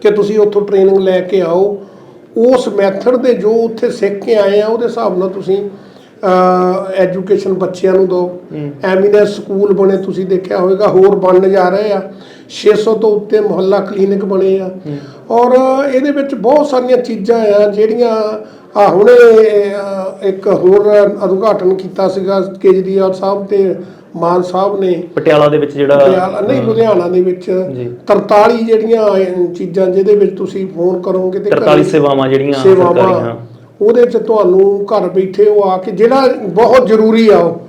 ਕਿ ਤੁਸੀਂ ਉੱਥੋਂ ਟ੍ਰੇਨਿੰਗ ਲੈ ਕੇ ਆਓ। ਉਸ ਮੈਥਡ ਦੇ ਜੋ ਉੱਥੇ ਸਿੱਖ ਕੇ ਆਏ ਆ ਉਹਦੇ ਹਿਸਾਬ ਨਾਲ ਤੁਸੀਂ ਐਜੂਕੇਸ਼ਨ ਬੱਚਿਆਂ ਨੂੰ ਦਿਓ। ਐਮੀਨੈਂਸ ਸਕੂਲ ਬਣੇ ਤੁਸੀਂ ਦੇਖਿਆ ਹੋਵੇਗਾ ਹੋਰ ਬਣਨ ਜਾ ਰਹੇ ਆ। 600 ਤੋਂ ਉੱਤੇ ਮੁਹੱਲਾ ਕਲੀਨਿਕ ਬਣੇ ਆ। ਔਰ ਇਹਦੇ ਵਿੱਚ ਬਹੁਤ ਸਾਰੀਆਂ ਚੀਜ਼ਾਂ ਆ ਜਿਹੜੀਆਂ ਆ ਹੁਣੇ ਇੱਕ ਹੋਰ ਉਦਘਾਟਨ ਕੀਤਾ ਸੀਗਾ ਕੇਜਰੀਵਾਲ ਸਾਹਿਬ ਤੇ ਮਾਨ ਸਾਹਿਬ ਨੇ। ਪਟਿਆਲਾ ਦੇ ਵਿੱਚ ਜਿਹੜਾ ਪਟਿਆਲਾ ਨਹੀਂ ਲੁਧਿਆਣਾ ਦੇ ਵਿੱਚ ਜੀ। 43 ਜਿਹੜੀਆਂ ਚੀਜ਼ਾਂ ਜਿਹਦੇ ਵਿੱਚ ਤੁਸੀਂ ਫੋਨ ਕਰੋਗੇ ਤੇ 43 ਘਰੇ ਸੇਵਾਵਾਂ ਜਿਹੜੀਆਂ ਸਰਕਾਰੀਆਂ ਉਹਦੇ ਚ ਤੁਹਾਨੂੰ ਘਰ ਬੈਠੇ ਉਹ ਆ ਕੇ ਜਿਹੜਾ ਬਹੁਤ ਜ਼ਰੂਰੀ ਆ ਉਹ।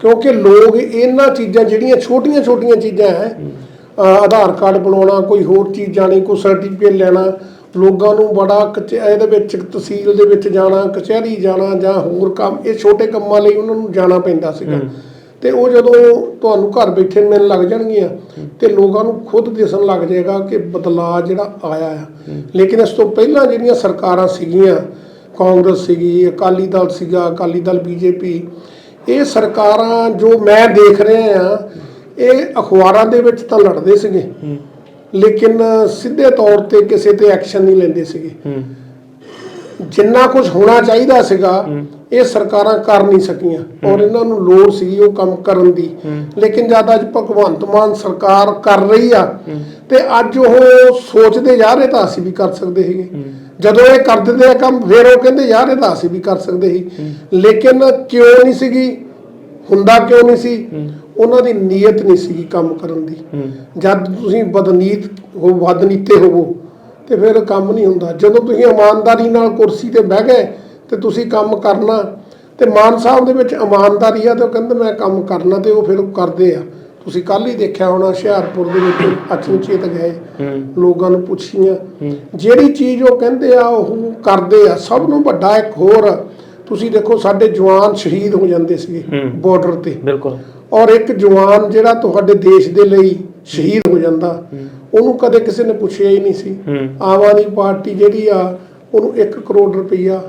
ਕਿਉਂਕਿ ਲੋਕ ਇਹਨਾਂ ਚੀਜ਼ਾਂ ਜਿਹੜੀਆਂ ਛੋਟੀਆਂ ਛੋਟੀਆਂ ਚੀਜ਼ਾਂ ਹੈ। ਆਧਾਰ ਕਾਰਡ ਬਣਾਉਣਾ ਕੋਈ ਹੋਰ ਚੀਜ਼ ਜਾਣੀ ਕੋਈ ਸਰਟੀਫਿਕੇਟ ਲੈਣਾ ਲੋਕਾਂ ਨੂੰ ਬੜਾ ਕਚ- ਇਹਦੇ ਵਿੱਚ ਤਹਿਸੀਲ ਦੇ ਵਿੱਚ ਜਾਣਾ ਕਚਹਿਰੀ ਜਾਣਾ ਜਾਂ ਹੋਰ ਕੰਮ ਇਹ ਛੋਟੇ ਕੰਮਾਂ ਲਈ ਉਹਨਾਂ ਨੂੰ ਜਾਣਾ ਪੈਂਦਾ ਸੀਗਾ। ਤੇ ਉਹ ਜਦੋਂ ਤੁਹਾਨੂੰ ਘਰ ਬੈਠੇ ਮਿਲਣ ਲੱਗ ਜਾਣਗੀਆਂ ਤੇ ਲੋਕਾਂ ਨੂੰ ਖੁਦ ਦਿਸਣ ਲੱਗ ਜਾਏਗਾ ਕਿ ਬਦਲਾਅ ਜਿਹੜਾ ਆਇਆ ਆ। ਲੇਕਿਨ ਇਸ ਤੋਂ ਪਹਿਲਾਂ ਜਿਹੜੀਆਂ ਸਰਕਾਰਾਂ ਸੀਗੀਆਂ ਕਾਂਗਰਸ ਸੀਗੀ ਅਕਾਲੀ ਦਲ ਸੀਗਾ ਅਕਾਲੀ ਦਲ ਬੀਜੇਪੀ ਇਹ ਸਰਕਾਰਾਂ ਜੋ ਮੈਂ ਦੇਖ ਰਿਹਾ ਆ ਇਹ ਅਖਬਾਰਾਂ ਦੇ ਵਿੱਚ ਤਾਂ ਲੜਦੇ ਸੀਗੇ। ਲੇਕਿਨ ਸਿੱਧੇ ਤੌਰ ਤੇ ਕਿਸੇ ਤੇ ਐਕਸ਼ਨ ਨਹੀਂ ਲੈਂਦੇ ਸੀਗੇ। ਜਿੰਨਾ ਕੁਝ ਹੋਣਾ ਚਾਹੀਦਾ ਸੀਗਾ ਇਹ ਸਰਕਾਰਾਂ ਕਰ ਨਹੀਂ ਸਕੀਆਂ। ਔਰ ਇਹਨਾਂ ਨੂੰ ਲੋੜ ਸੀ ਉਹ ਕੰਮ ਕਰਨ ਦੀ। ਲੇਕਿਨ ਜਦ ਅੱਜ ਭਗਵੰਤ ਮਾਨ ਸਰਕਾਰ ਕਰ ਰਹੀ ਆ ਤੇ ਅੱਜ ਉਹ ਸੋਚਦੇ ਜਾ ਰਹੇ ਤਾਂ ਅਸੀਂ ਵੀ ਕਰ ਸਕਦੇ ਸੀਗੇ। ਜਦੋਂ ਇਹ ਕਰ ਦਿੰਦੇ ਆ ਕੰਮ ਫਿਰ ਉਹ ਕਹਿੰਦੇ ਯਾਰ ਇਹ ਤਾਂ ਅਸੀਂ ਵੀ ਕਰ ਸਕਦੇ ਸੀ। ਲੇਕਿਨ ਕਿਉਂ ਨਹੀਂ ਸੀਗੀ? ਹੁੰਦਾ ਕਿਉਂ ਨਹੀਂ ਸੀ? ਉਹਨਾਂ ਦੀ ਨੀਅਤ ਨਹੀਂ ਸੀਗੀ ਕੰਮ ਕਰਨ ਦੀ। ਜਦ ਤੁਸੀਂ ਬਦਨੀਤ ਹੋ ਬਦਨੀਤੇ ਹੋਵੋ ਤੇ ਫਿਰ ਕੰਮ ਨਹੀਂ ਹੁੰਦਾ। ਜਦੋਂ ਤੁਸੀਂ ਇਮਾਨਦਾਰੀ ਨਾਲ ਕੁਰਸੀ ਤੇ ਬਹਿ ਗਏ ਤੇ ਤੁਸੀਂ ਕੰਮ ਕਰਨਾ ਤੇ ਮਾਨ ਸਾਹਿਬ ਦੇ ਵਿੱਚ ਇਮਾਨਦਾਰੀ ਆ ਤੇ ਉਹ ਕਹਿੰਦੇ ਮੈਂ ਕੰਮ ਕਰਨਾ ਤੇ ਉਹ ਫਿਰ ਕਰਦੇ ਆ। ਤੁਸੀਂ ਕੱਲ ਹੀ ਦੇਖਿਆ ਹੋਣਾ ਹੁਸ਼ਿਆਰਪੁਰ ਦੇ ਵਿੱਚ ਅਚਨਚੇਤ ਗਏ ਲੋਕਾਂ ਨੂੰ ਪੁੱਛੀਆਂ। ਜਿਹੜੀ ਚੀਜ਼ ਉਹ ਕਹਿੰਦੇ ਆ ਉਹ ਕਰਦੇ ਆ। ਸਭ ਨੂੰ ਵੱਡਾ ਇੱਕ ਹੋਰ ਤੁਸੀਂ ਦੇਖੋ ਸਾਡੇ ਜਵਾਨ ਸ਼ਹੀਦ ਹੋ ਜਾਂਦੇ ਸੀਗੇ ਬਾਰਡਰ ਤੇ। ਬਿਲਕੁਲ। ਔਰ ਇੱਕ ਜਵਾਨ ਜਿਹੜਾ ਤੁਹਾਡੇ ਦੇਸ਼ ਦੇ ਲਈ ਸ਼ਹੀਦ ਹੋ ਜਾਂਦਾ ਉਹਨੂੰ ਕਦੇ ਕਿਸੇ ਨੇ ਪੁੱਛਿਆ ਹੀ ਨਹੀਂ ਸੀ। ਆਮ ਆਦਮੀ ਪਾਰਟੀ ਜਿਹੜੀ ਆ ਉਹਨੂੰ 1 ਕਰੋੜ ਰੁਪਈਆ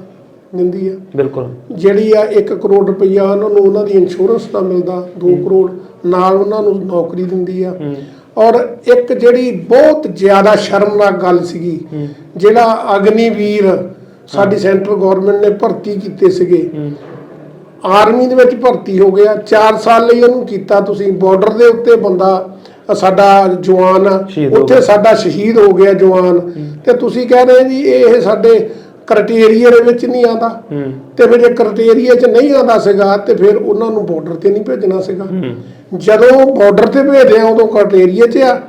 ਦਿੰਦੀ ਆ। ਬਿਲਕੁਲ। ਜਿਹੜੀ ਆ 1 ਕਰੋੜ ਰੁਪਈਆ ਉਹਨਾਂ ਨੂੰ ਉਹਨਾਂ ਦੀ ਇੰਸ਼ੋਰੈਂਸ ਦਾ ਮਿਲਦਾ 2 ਕਰੋੜ ਨਾਲ ਉਹਨਾਂ ਨੂੰ ਨੌਕਰੀ ਦਿੰਦੀ ਆ। ਔਰ ਇੱਕ ਜਿਹੜੀ ਬਹੁਤ ਜ਼ਿਆਦਾ ਸ਼ਰਮਨਾਕ ਗੱਲ ਸੀਗੀ ਜਿਹੜਾ ਅਗਨੀਵੀਰ ਸਾਡੀ ਸੈਂਟਰਲ ਗਵਰਨਮੈਂਟ ਨੇ ਭਰਤੀ ਕੀਤੇ ਸੀਗੇ ਆਰਮੀ ਦੇ ਵਿੱਚ ਭਰਤੀ ਹੋ ਗਿਆ। 4 ਸਾਲ ਲਈ ਉਹਨੂੰ ਕੀਤਾ ਤੁਸੀਂ। ਬਾਰਡਰ ਦੇ ਉੱਤੇ ਬੰਦਾ ਸਾਡਾ ਜਵਾਨ ਆ, ਉੱਥੇ ਸਾਡਾ ਸ਼ਹੀਦ ਹੋ ਗਿਆ ਜਵਾਨ। ਤੇ ਤੁਸੀਂ ਕਹਿ ਰਹੇ ਜੀ ਇਹ ਸਾਡੇ ਕ੍ਰਾਈਟੇਰੀਆ ਦੇ ਵਿੱਚ ਨਹੀਂ ਆਉਂਦਾ। ਹੂੰ। ਤੇ ਫਿਰ ਜੇ ਕ੍ਰਾਈਟੇਰੀਆ 'ਚ ਨਹੀਂ ਆਉਂਦਾ ਸੀਗਾ ਤੇ ਫਿਰ ਉਹਨਾਂ ਨੂੰ ਬਾਰਡਰ ਤੇ ਨਹੀਂ ਭੇਜਣਾ ਸੀਗਾ। ਜਦੋਂ ਬਾਰਡਰ ਤੇ ਭੇਜਦੇ ਆ ਉਦੋਂ ਕ੍ਰਾਈਟੇਰੀਆ 'ਚ ਆ।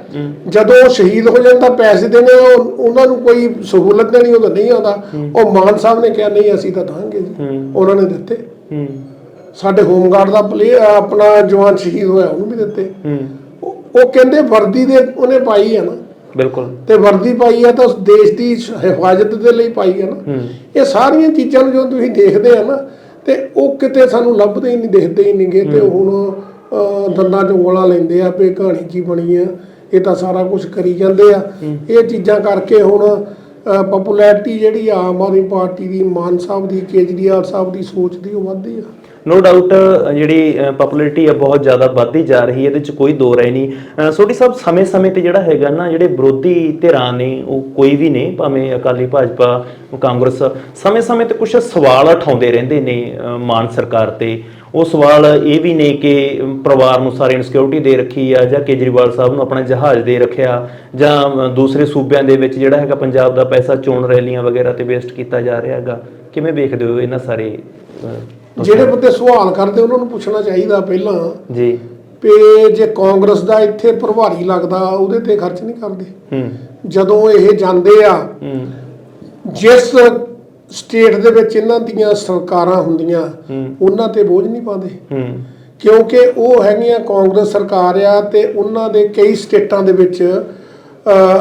ਜਦੋਂ ਸ਼ਹੀਦ ਹੋ ਜਾਂਦਾ ਪੈਸੇ ਦੇਣੇ ਉਹ ਉਹਨਾਂ ਨੂੰ ਕੋਈ ਸਹੂਲਤ ਦੇਣੀ ਉਹ ਨਹੀਂ ਆਉਂਦਾ। ਉਹ ਮਾਨ ਸਾਹਿਬ ਨੇ ਕਿਹਾ ਨਹੀਂ ਅਸੀਂ ਤਾਂ ਦਾਂਗੇ ਜੀ। ਉਹਨਾਂ ਨੇ ਦਿੱਤੇ। ਹੂੰ। ਸਾਡੇ ਹੋਮਗਾਰਡ ਦਾ ਪਲੇ ਆਪਣਾ ਜਵਾਨ ਸ਼ਹੀਦ ਹੋਇਆ ਉਹਨੂੰ ਵੀ ਦਿੱਤੇ। ਹੂੰ। ਉਹ ਕਹਿੰਦੇ ਵਰਦੀ ਦੇ ਉਹਨੇ ਪਾਈ ਆ ਨਾ। ਬਿਲਕੁਲ। ਤੇ ਵਰਦੀ ਪਾਈ ਆ ਤਾਂ ਉਸ ਦੇਸ਼ ਦੀ ਹਿਫਾਜ਼ਤ ਦੇ ਲਈ ਪਾਈ ਆ ਨਾ। ਹੂੰ। ਇਹ ਸਾਰੀਆਂ ਚੀਜ਼ਾਂ ਨੂੰ ਜਦੋਂ ਤੁਸੀਂ ਦੇਖਦੇ ਆ ਨਾ ਤੇ ਉਹ ਕਿਤੇ ਸਾਨੂੰ ਲੱਭਦੇ ਹੀ ਨਹੀਂ ਦਿਖਦੇ ਹੀ ਨਹੀਂਗੇ। ਤੇ ਹੁਣ ਦੰਦਾਂ ਚ ਉਂਗਲਾਂ ਲੈਂਦੇ ਆ ਵੀ ਕਹਾਣੀ ਕੀ ਬਣੀ ਆ ਇਹ ਤਾਂ ਸਾਰਾ ਕੁਝ ਕਰੀ ਜਾਂਦੇ ਆ। ਇਹ ਚੀਜ਼ਾਂ ਕਰਕੇ ਹੁਣ ਪਪੂਲੈਰਿਟੀ ਜਿਹੜੀ ਆ ਆਮ ਆਦਮੀ ਪਾਰਟੀ ਦੀ, ਮਾਨ ਸਾਹਿਬ ਦੀ, ਕੇਜਰੀਵਾਲ ਸਾਹਿਬ ਦੀ ਸੋਚ ਦੀ ਉਹ ਵੱਧਦੀ ਆ। ਨੋ ਡਾਊਟ ਜਿਹੜੀ ਪਪੂਲੈਰਿਟੀ ਆ ਬਹੁਤ ਜ਼ਿਆਦਾ ਵੱਧਦੀ ਜਾ ਰਹੀ ਹੈ, ਇਹਦੇ ਚ ਕੋਈ ਦੋ ਰਾਏ ਨਹੀਂ। ਸੋਢੀ ਸਾਹਿਬ, ਸਮੇਂ-ਸਮੇਂ ਤੇ ਜਿਹੜਾ ਹੈਗਾ ਨਾ, ਜਿਹੜੇ ਵਿਰੋਧੀ ਧਿਰਾਂ ਨੇ, ਉਹ ਕੋਈ ਵੀ ਨੇ, ਭਾਵੇਂ ਅਕਾਲੀ ਭਾਜਪਾ, ਕਾਂਗਰਸ, ਸਮੇਂ-ਸਮੇਂ ਤੇ ਕੁਝ ਸਵਾਲ ਉਠਾਉਂਦੇ ਰਹਿੰਦੇ ਨੇ ਅਹ ਮਾਨ ਸਰਕਾਰ ਤੇ। ਉਹ ਸਵਾਲ ਇਹ ਵੀ ਨੇ ਕਿ ਪਰਿਵਾਰ ਨੂੰ ਸਾਰੀ ਇਨਸਿਕਿਉਰਿਟੀ ਦੇ ਰੱਖੀ ਆ ਜਾਂ ਕੇਜਰੀਵਾਲ ਸਾਹਿਬ ਨੂੰ ਆਪਣਾ ਜਹਾਜ਼ ਦੇ ਰੱਖਿਆ ਜਾਂ ਦੂਸਰੇ ਸੂਬਿਆਂ ਦੇ ਵਿੱਚ ਜਿਹੜਾ ਹੈਗਾ ਪੰਜਾਬ ਦਾ ਪੈਸਾ ਚੋਣ ਰੈਲੀਆਂ ਵਗੈਰਾ ਤੇ ਵੇਸਟ ਕੀਤਾ ਜਾ ਰਿਹਾ ਹੈਗਾ। ਕਿਵੇਂ ਵੇਖਦੇ ਹੋ ਇਹਨਾਂ ਸਾਰੇ ਜਿਹੜੇ ਬੰਦੇ ਸਵਾਲ ਕਰਦੇ ਉਹਨਾਂ ਨੂੰ ਪੁੱਛਣਾ ਚਾਹੀਦਾ ਪਹਿਲਾਂ। ਜੀ। ਵੀ ਜੇ ਕਾਂਗਰਸ ਦਾ ਇੱਥੇ ਪ੍ਰਭਾਰੀ ਲੱਗਦਾ ਉਹਦੇ ਤੇ ਖਰਚ ਨਹੀਂ ਕਰਦੇ। ਹੂੰ। ਜਦੋਂ ਇਹ ਜਾਂਦੇ ਆ ਹੂੰ। ਜਿਸ ਸਟੇਟ ਦੇ ਵਿੱਚ ਇਹਨਾਂ ਦੀਆਂ ਸਰਕਾਰਾਂ ਹੁੰਦੀਆਂ ਉਹਨਾਂ ਤੇ ਬੋਝ ਨਹੀਂ ਪਾਉਂਦੇ। ਕਿਉਂਕਿ ਉਹ ਹੈਗੀਆਂ ਕਾਂਗਰਸ ਸਰਕਾਰ ਆ ਤੇ ਉਹਨਾਂ ਦੇ ਕਈ ਸਟੇਟਾਂ ਦੇ ਵਿੱਚ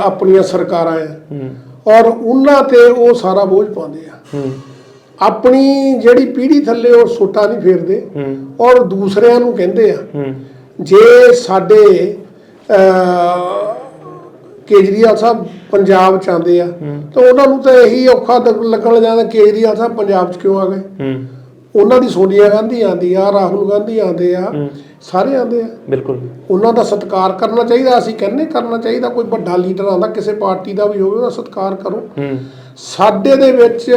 ਆਪਣੀਆਂ ਸਰਕਾਰਾਂ ਆ। ਔਰ ਉਹਨਾਂ ਤੇ ਉਹ ਸਾਰਾ ਬੋਝ ਪਾਉਂਦੇ ਆ। ਆਪਣੀ ਜਿਹੜੀ ਪੀੜ੍ਹੀ ਥੱਲੇ ਉਹ ਸੋਟਾ ਨਹੀਂ ਫੇਰਦੇ ਔਰ ਦੂਸਰਿਆਂ ਨੂੰ ਕਹਿੰਦੇ ਆ ਜੇ ਸਾਡੇ ਕੇਜਰੀਵਾਲ ਸਾਹਿਬ ਪੰਜਾਬ ਚ ਆਉਂਦੇ ਆ। ਤਾਂ ਉਹਨਾਂ ਨੂੰ ਤਾਂ ਇਹੀ ਔਖਾ ਲੱਗਣ ਜਾਂਦਾ ਕੇਜਰੀਵਾਲ ਸਾਹਿਬ ਪੰਜਾਬ ਚ ਕਿਉਂ ਆ ਗਏ? ਉਹਨਾਂ ਦੀ ਸੋਨੀਆ ਗਾਂਧੀ ਆਂਦੀ ਆ ਰਾਹੁਲ ਗਾਂਧੀ ਆਂਦੇ ਆ ਸਾਰੇ ਆਂਦੇ ਆ। ਬਿਲਕੁਲ। ਉਹਨਾਂ ਦਾ ਸਤਿਕਾਰ ਕਰਨਾ ਚਾਹੀਦਾ ਅਸੀਂ ਕਹਿੰਦੇ ਕਰਨਾ ਚਾਹੀਦਾ ਕੋਈ ਵੱਡਾ ਲੀਡਰ ਆਂਦਾ ਕਿਸੇ ਪਾਰਟੀ ਦਾ ਵੀ ਹੋਵੇ ਉਹਦਾ ਸਤਿਕਾਰ ਕਰੋ। ਸਾਡੇ ਦੇ ਵਿੱਚ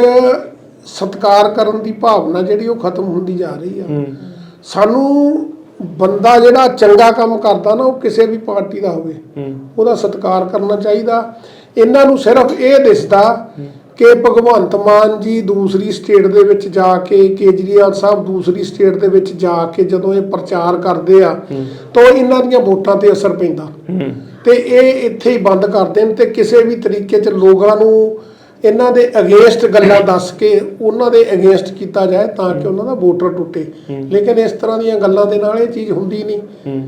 ਸਤਿਕਾਰ ਕਰਨ ਦੀ ਭਾਵਨਾ ਜਿਹੜੀ ਉਹ ਖਤਮ ਹੁੰਦੀ ਜਾ ਰਹੀ ਆ। ਸਾਨੂੰ ਬੰਦਾ ਜਿਹੜਾ ਚੰਗਾ ਕੰਮ ਕਰਦਾ ਨਾ ਉਹ ਕਿਸੇ ਵੀ ਪਾਰਟੀ ਦਾ ਹੋਵੇ। ਉਹਦਾ ਸਤਿਕਾਰ ਕਰਨਾ ਚਾਹੀਦਾ। ਇਹਨਾਂ ਨੂੰ ਸਿਰਫ ਇਹ ਦਿਸਦਾ ਕਿ ਭਗਵੰਤ ਮਾਨ ਜੀ ਦੂਸਰੀ ਸਟੇਟ ਦੇ ਵਿੱਚ ਜਾ ਕੇ ਕੇਜਰੀਵਾਲ ਸਾਹਿਬ ਦੂਸਰੀ ਸਟੇਟ ਦੇ ਵਿੱਚ ਜਾ ਕੇ ਜਦੋਂ ਇਹ ਪ੍ਰਚਾਰ ਕਰਦੇ ਆ ਤਾਂ ਇਹਨਾਂ ਦੀਆਂ ਵੋਟਾਂ ਤੇ ਅਸਰ ਪੈਂਦਾ। ਤੇ ਇਹ ਇੱਥੇ ਹੀ ਬੰਦ ਕਰ ਦੇਣ ਤੇ ਕਿਸੇ ਵੀ ਤਰੀਕੇ 'ਚ ਲੋਕਾਂ ਨੂੰ ਇਹਨਾਂ ਦੇ ਅਗੇਂਸਟ ਗੱਲਾਂ ਦੱਸ ਕੇ ਉਹਨਾਂ ਦੇ ਅਗੇਂਸਟ ਕੀਤਾ ਜਾਏ ਤਾਂ ਕਿ ਉਹਨਾਂ ਦਾ ਵੋਟਰ ਟੁੱਟੇ। ਲੇਕਿਨ ਇਸ ਤਰ੍ਹਾਂ ਦੀਆਂ ਗੱਲਾਂ ਦੇ ਨਾਲ ਇਹ ਚੀਜ਼ ਹੁੰਦੀ ਨਹੀਂ।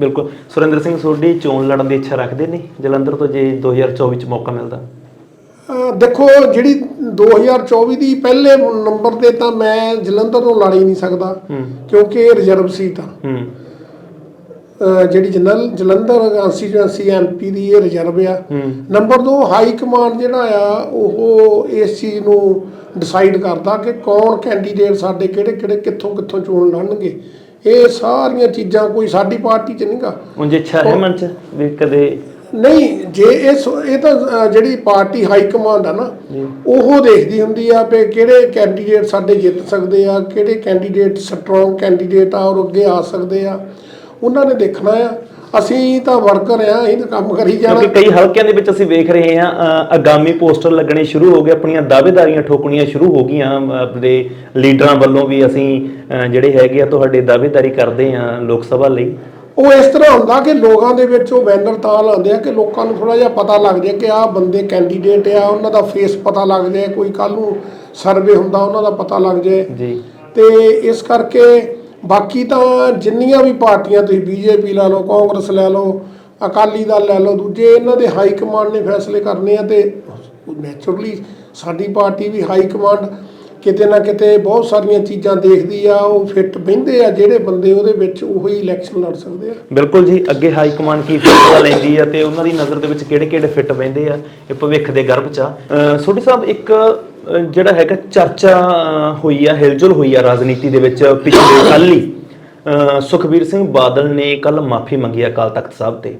ਬਿਲਕੁਲ। ਸੁਰਿੰਦਰ ਸਿੰਘ ਸੋਢੀ ਚੋਣ ਲੜਨ ਦੀ ਇੱਛਾ ਰੱਖਦੇ ਨੇ ਜਲੰਧਰ ਤੋਂ ਜੇ 2024 ਚ ਮੌਕਾ ਮਿਲਦਾ। ਦੇਖੋ ਜਿਹੜੀ 2024 ਦੀ ਪਹਿਲੇ ਨੰਬਰ ਤੇ ਤਾਂ ਮੈਂ ਜਲੰਧਰ ਤੋਂ ਲੜ ਹੀ ਨਹੀਂ ਸਕਦਾ। ਕਿਉਂਕਿ ਇਹ ਰਿਜ਼ਰਵ ਸੀਟ ਆ। ਜਿਹੜੀ ਜਨਰਲ ਜਲੰਧਰ ਕੰਸਟੀਚੁਐਂਸੀ ਐਮਪੀ ਦੀ ਇਹ ਰਿਜ਼ਰਵ ਆ। ਨੰਬਰ 2 ਹਾਈ ਕਮਾਂਡ ਜਿਹੜਾ ਆ ਉਹ ਇਸ ਚੀਜ਼ ਨੂੰ ਡਿਸਾਈਡ ਕਰਦਾ ਕਿ ਕੌਣ ਕੈਂਡੀਡੇਟ ਸਾਡੇ ਕਿਹੜੇ ਕਿਹੜੇ ਕਿੱਥੋਂ ਕਿੱਥੋਂ ਚੋਣ ਲੜਨਗੇ। ਇਹ ਸਾਰੀਆਂ ਚੀਜ਼ਾਂ ਕੋਈ ਸਾਡੀ ਪਾਰਟੀ 'ਚ ਨਹੀਂਗਾ ਉਂਝ ਇੱਛਾ ਹੈ ਮਨ ਚ ਵੀ ਕਦੇ ਨਹੀਂ ਜੇ ਇਹ ਇਹ ਤਾਂ ਜਿਹੜੀ ਪਾਰਟੀ ਹਾਈ ਕਮਾਂਡ ਆ ਨਾ ਉਹ ਦੇਖਦੀ ਹੁੰਦੀ ਆ ਵੀ ਕਿਹੜੇ ਕੈਂਡੀਡੇਟ ਸਾਡੇ ਜਿੱਤ ਸਕਦੇ ਆ ਕਿਹੜੇ ਕੈਂਡੀਡੇਟ ਸਟਰੋਂਗ ਕੈਂਡੀਡੇਟ ਆ ਔਰ ਅੱਗੇ ਆ ਸਕਦੇ ਆ। ਉਹਨਾਂ ਨੇ ਦੇਖਣਾ ਆ। ਅਸੀਂ ਤਾਂ ਵਰਕਰ ਆ ਅਸੀਂ ਤਾਂ ਕੰਮ ਕਰੀ ਜਾਣਾ। ਕਿਉਂਕਿ ਕਈ ਹਲਕਿਆਂ ਦੇ ਵਿੱਚ ਅਸੀਂ ਵੇਖ ਰਹੇ ਹਾਂ ਆਗਾਮੀ ਪੋਸਟਰ ਲੱਗਣੇ ਸ਼ੁਰੂ ਹੋ ਗਏ ਆਪਣੀਆਂ ਦਾਅਵੇਦਾਰੀਆਂ ਠੋਕਣੀਆਂ ਸ਼ੁਰੂ ਹੋ ਗਈਆਂ। ਆਪਣੇ ਲੀਡਰਾਂ ਵੱਲੋਂ ਵੀ ਅਸੀਂ ਜਿਹੜੇ ਹੈਗੇ ਆ ਤੁਹਾਡੇ ਦਾਅਵੇਦਾਰੀ ਕਰਦੇ ਆ ਲੋਕ ਸਭਾ ਲਈ। ਉਹ ਇਸ ਤਰ੍ਹਾਂ ਹੁੰਦਾ ਕਿ ਲੋਕਾਂ ਦੇ ਵਿੱਚ ਉਹ ਬੈਨਰ ਤਾਂ ਲਾਉਂਦੇ ਆ ਕਿ ਲੋਕਾਂ ਨੂੰ ਥੋੜਾ ਜਿਹਾ ਪਤਾ ਲੱਗ ਜਾਏ ਕਿ ਆਹ ਬੰਦੇ ਕੈਂਡੀਡੇਟ ਆ ਉਹਨਾਂ ਦਾ ਫੇਸ ਪਤਾ ਲੱਗ ਜਾਏ ਕੋਈ ਕੱਲ ਨੂੰ ਸਰਵੇ ਹੁੰਦਾ ਉਹਨਾਂ ਦਾ ਪਤਾ ਲੱਗ ਜਾਏ। ਜੀ। ਤੇ ਇਸ ਕਰਕੇ ਬਾਕੀ ਤਾਂ ਜਿੰਨੀਆਂ ਵੀ ਪਾਰਟੀਆਂ ਤੁਸੀਂ ਬੀਜੇਪੀ ਲੈ ਲਓ, ਕਾਂਗਰਸ ਲੈ ਲਓ, ਅਕਾਲੀ ਦਲ ਲੈ ਲਓ, ਦੂਜੇ ਇਹਨਾਂ ਦੇ ਹਾਈ ਕਮਾਂਡ ਨੇ ਫੈਸਲੇ ਕਰਨੇ ਆ ਤੇ ਨੇਚਰਲੀ ਸਾਡੀ ਪਾਰਟੀ ਵੀ ਹਾਈ ਕਮਾਂਡ ਕਿਤੇ ਨਾ ਕਿਤੇ ਬਹੁਤ ਸਾਰੀਆਂ ਚੀਜ਼ਾਂ ਦੇਖਦੀ ਆ, ਉਹ ਫਿੱਟ ਬਹਿੰਦੇ ਆ, ਜਿਹੜੇ ਬੰਦੇ ਉਹਦੇ ਵਿੱਚ ਉਹੀ ਇਲੈਕਸ਼ਨ ਲੜ ਸਕਦੇ ਆ। ਬਿਲਕੁਲ ਜੀ, ਅੱਗੇ ਹਾਈ ਕਮਾਂਡ ਕੀ ਫੈਸਲਾ ਲੈਂਦੀ ਆ ਤੇ ਉਹਨਾਂ ਦੀ ਨਜ਼ਰ ਦੇ ਵਿੱਚ ਕਿਹੜੇ ਕਿਹੜੇ ਫਿੱਟ ਬਹਿੰਦੇ ਆ, ਇਹ ਭਵਿੱਖ ਦੇ ਗਰਭ ਚ ਆ। ਸੋਢੀ ਸਾਹਿਬ, ਇੱਕ ਜਿਹੜਾ ਹੈਗਾ ਚਰਚਾ ਹੋਈ ਆ, ਹਿਲਜੁਲ ਹੋਈ ਆ ਰਾਜਨੀਤੀ ਦੇ ਵਿੱਚ ਪਿਛਲੇ ਕੱਲ੍ਹ ਹੀ। ਸੁਖਬੀਰ ਸਿੰਘ ਬਾਦਲ ਨੇ ਕੱਲ ਮਾਫੀ ਮੰਗੀ ਅਕਾਲ ਤਖਤ ਸਾਹਿਬ ਤੇ।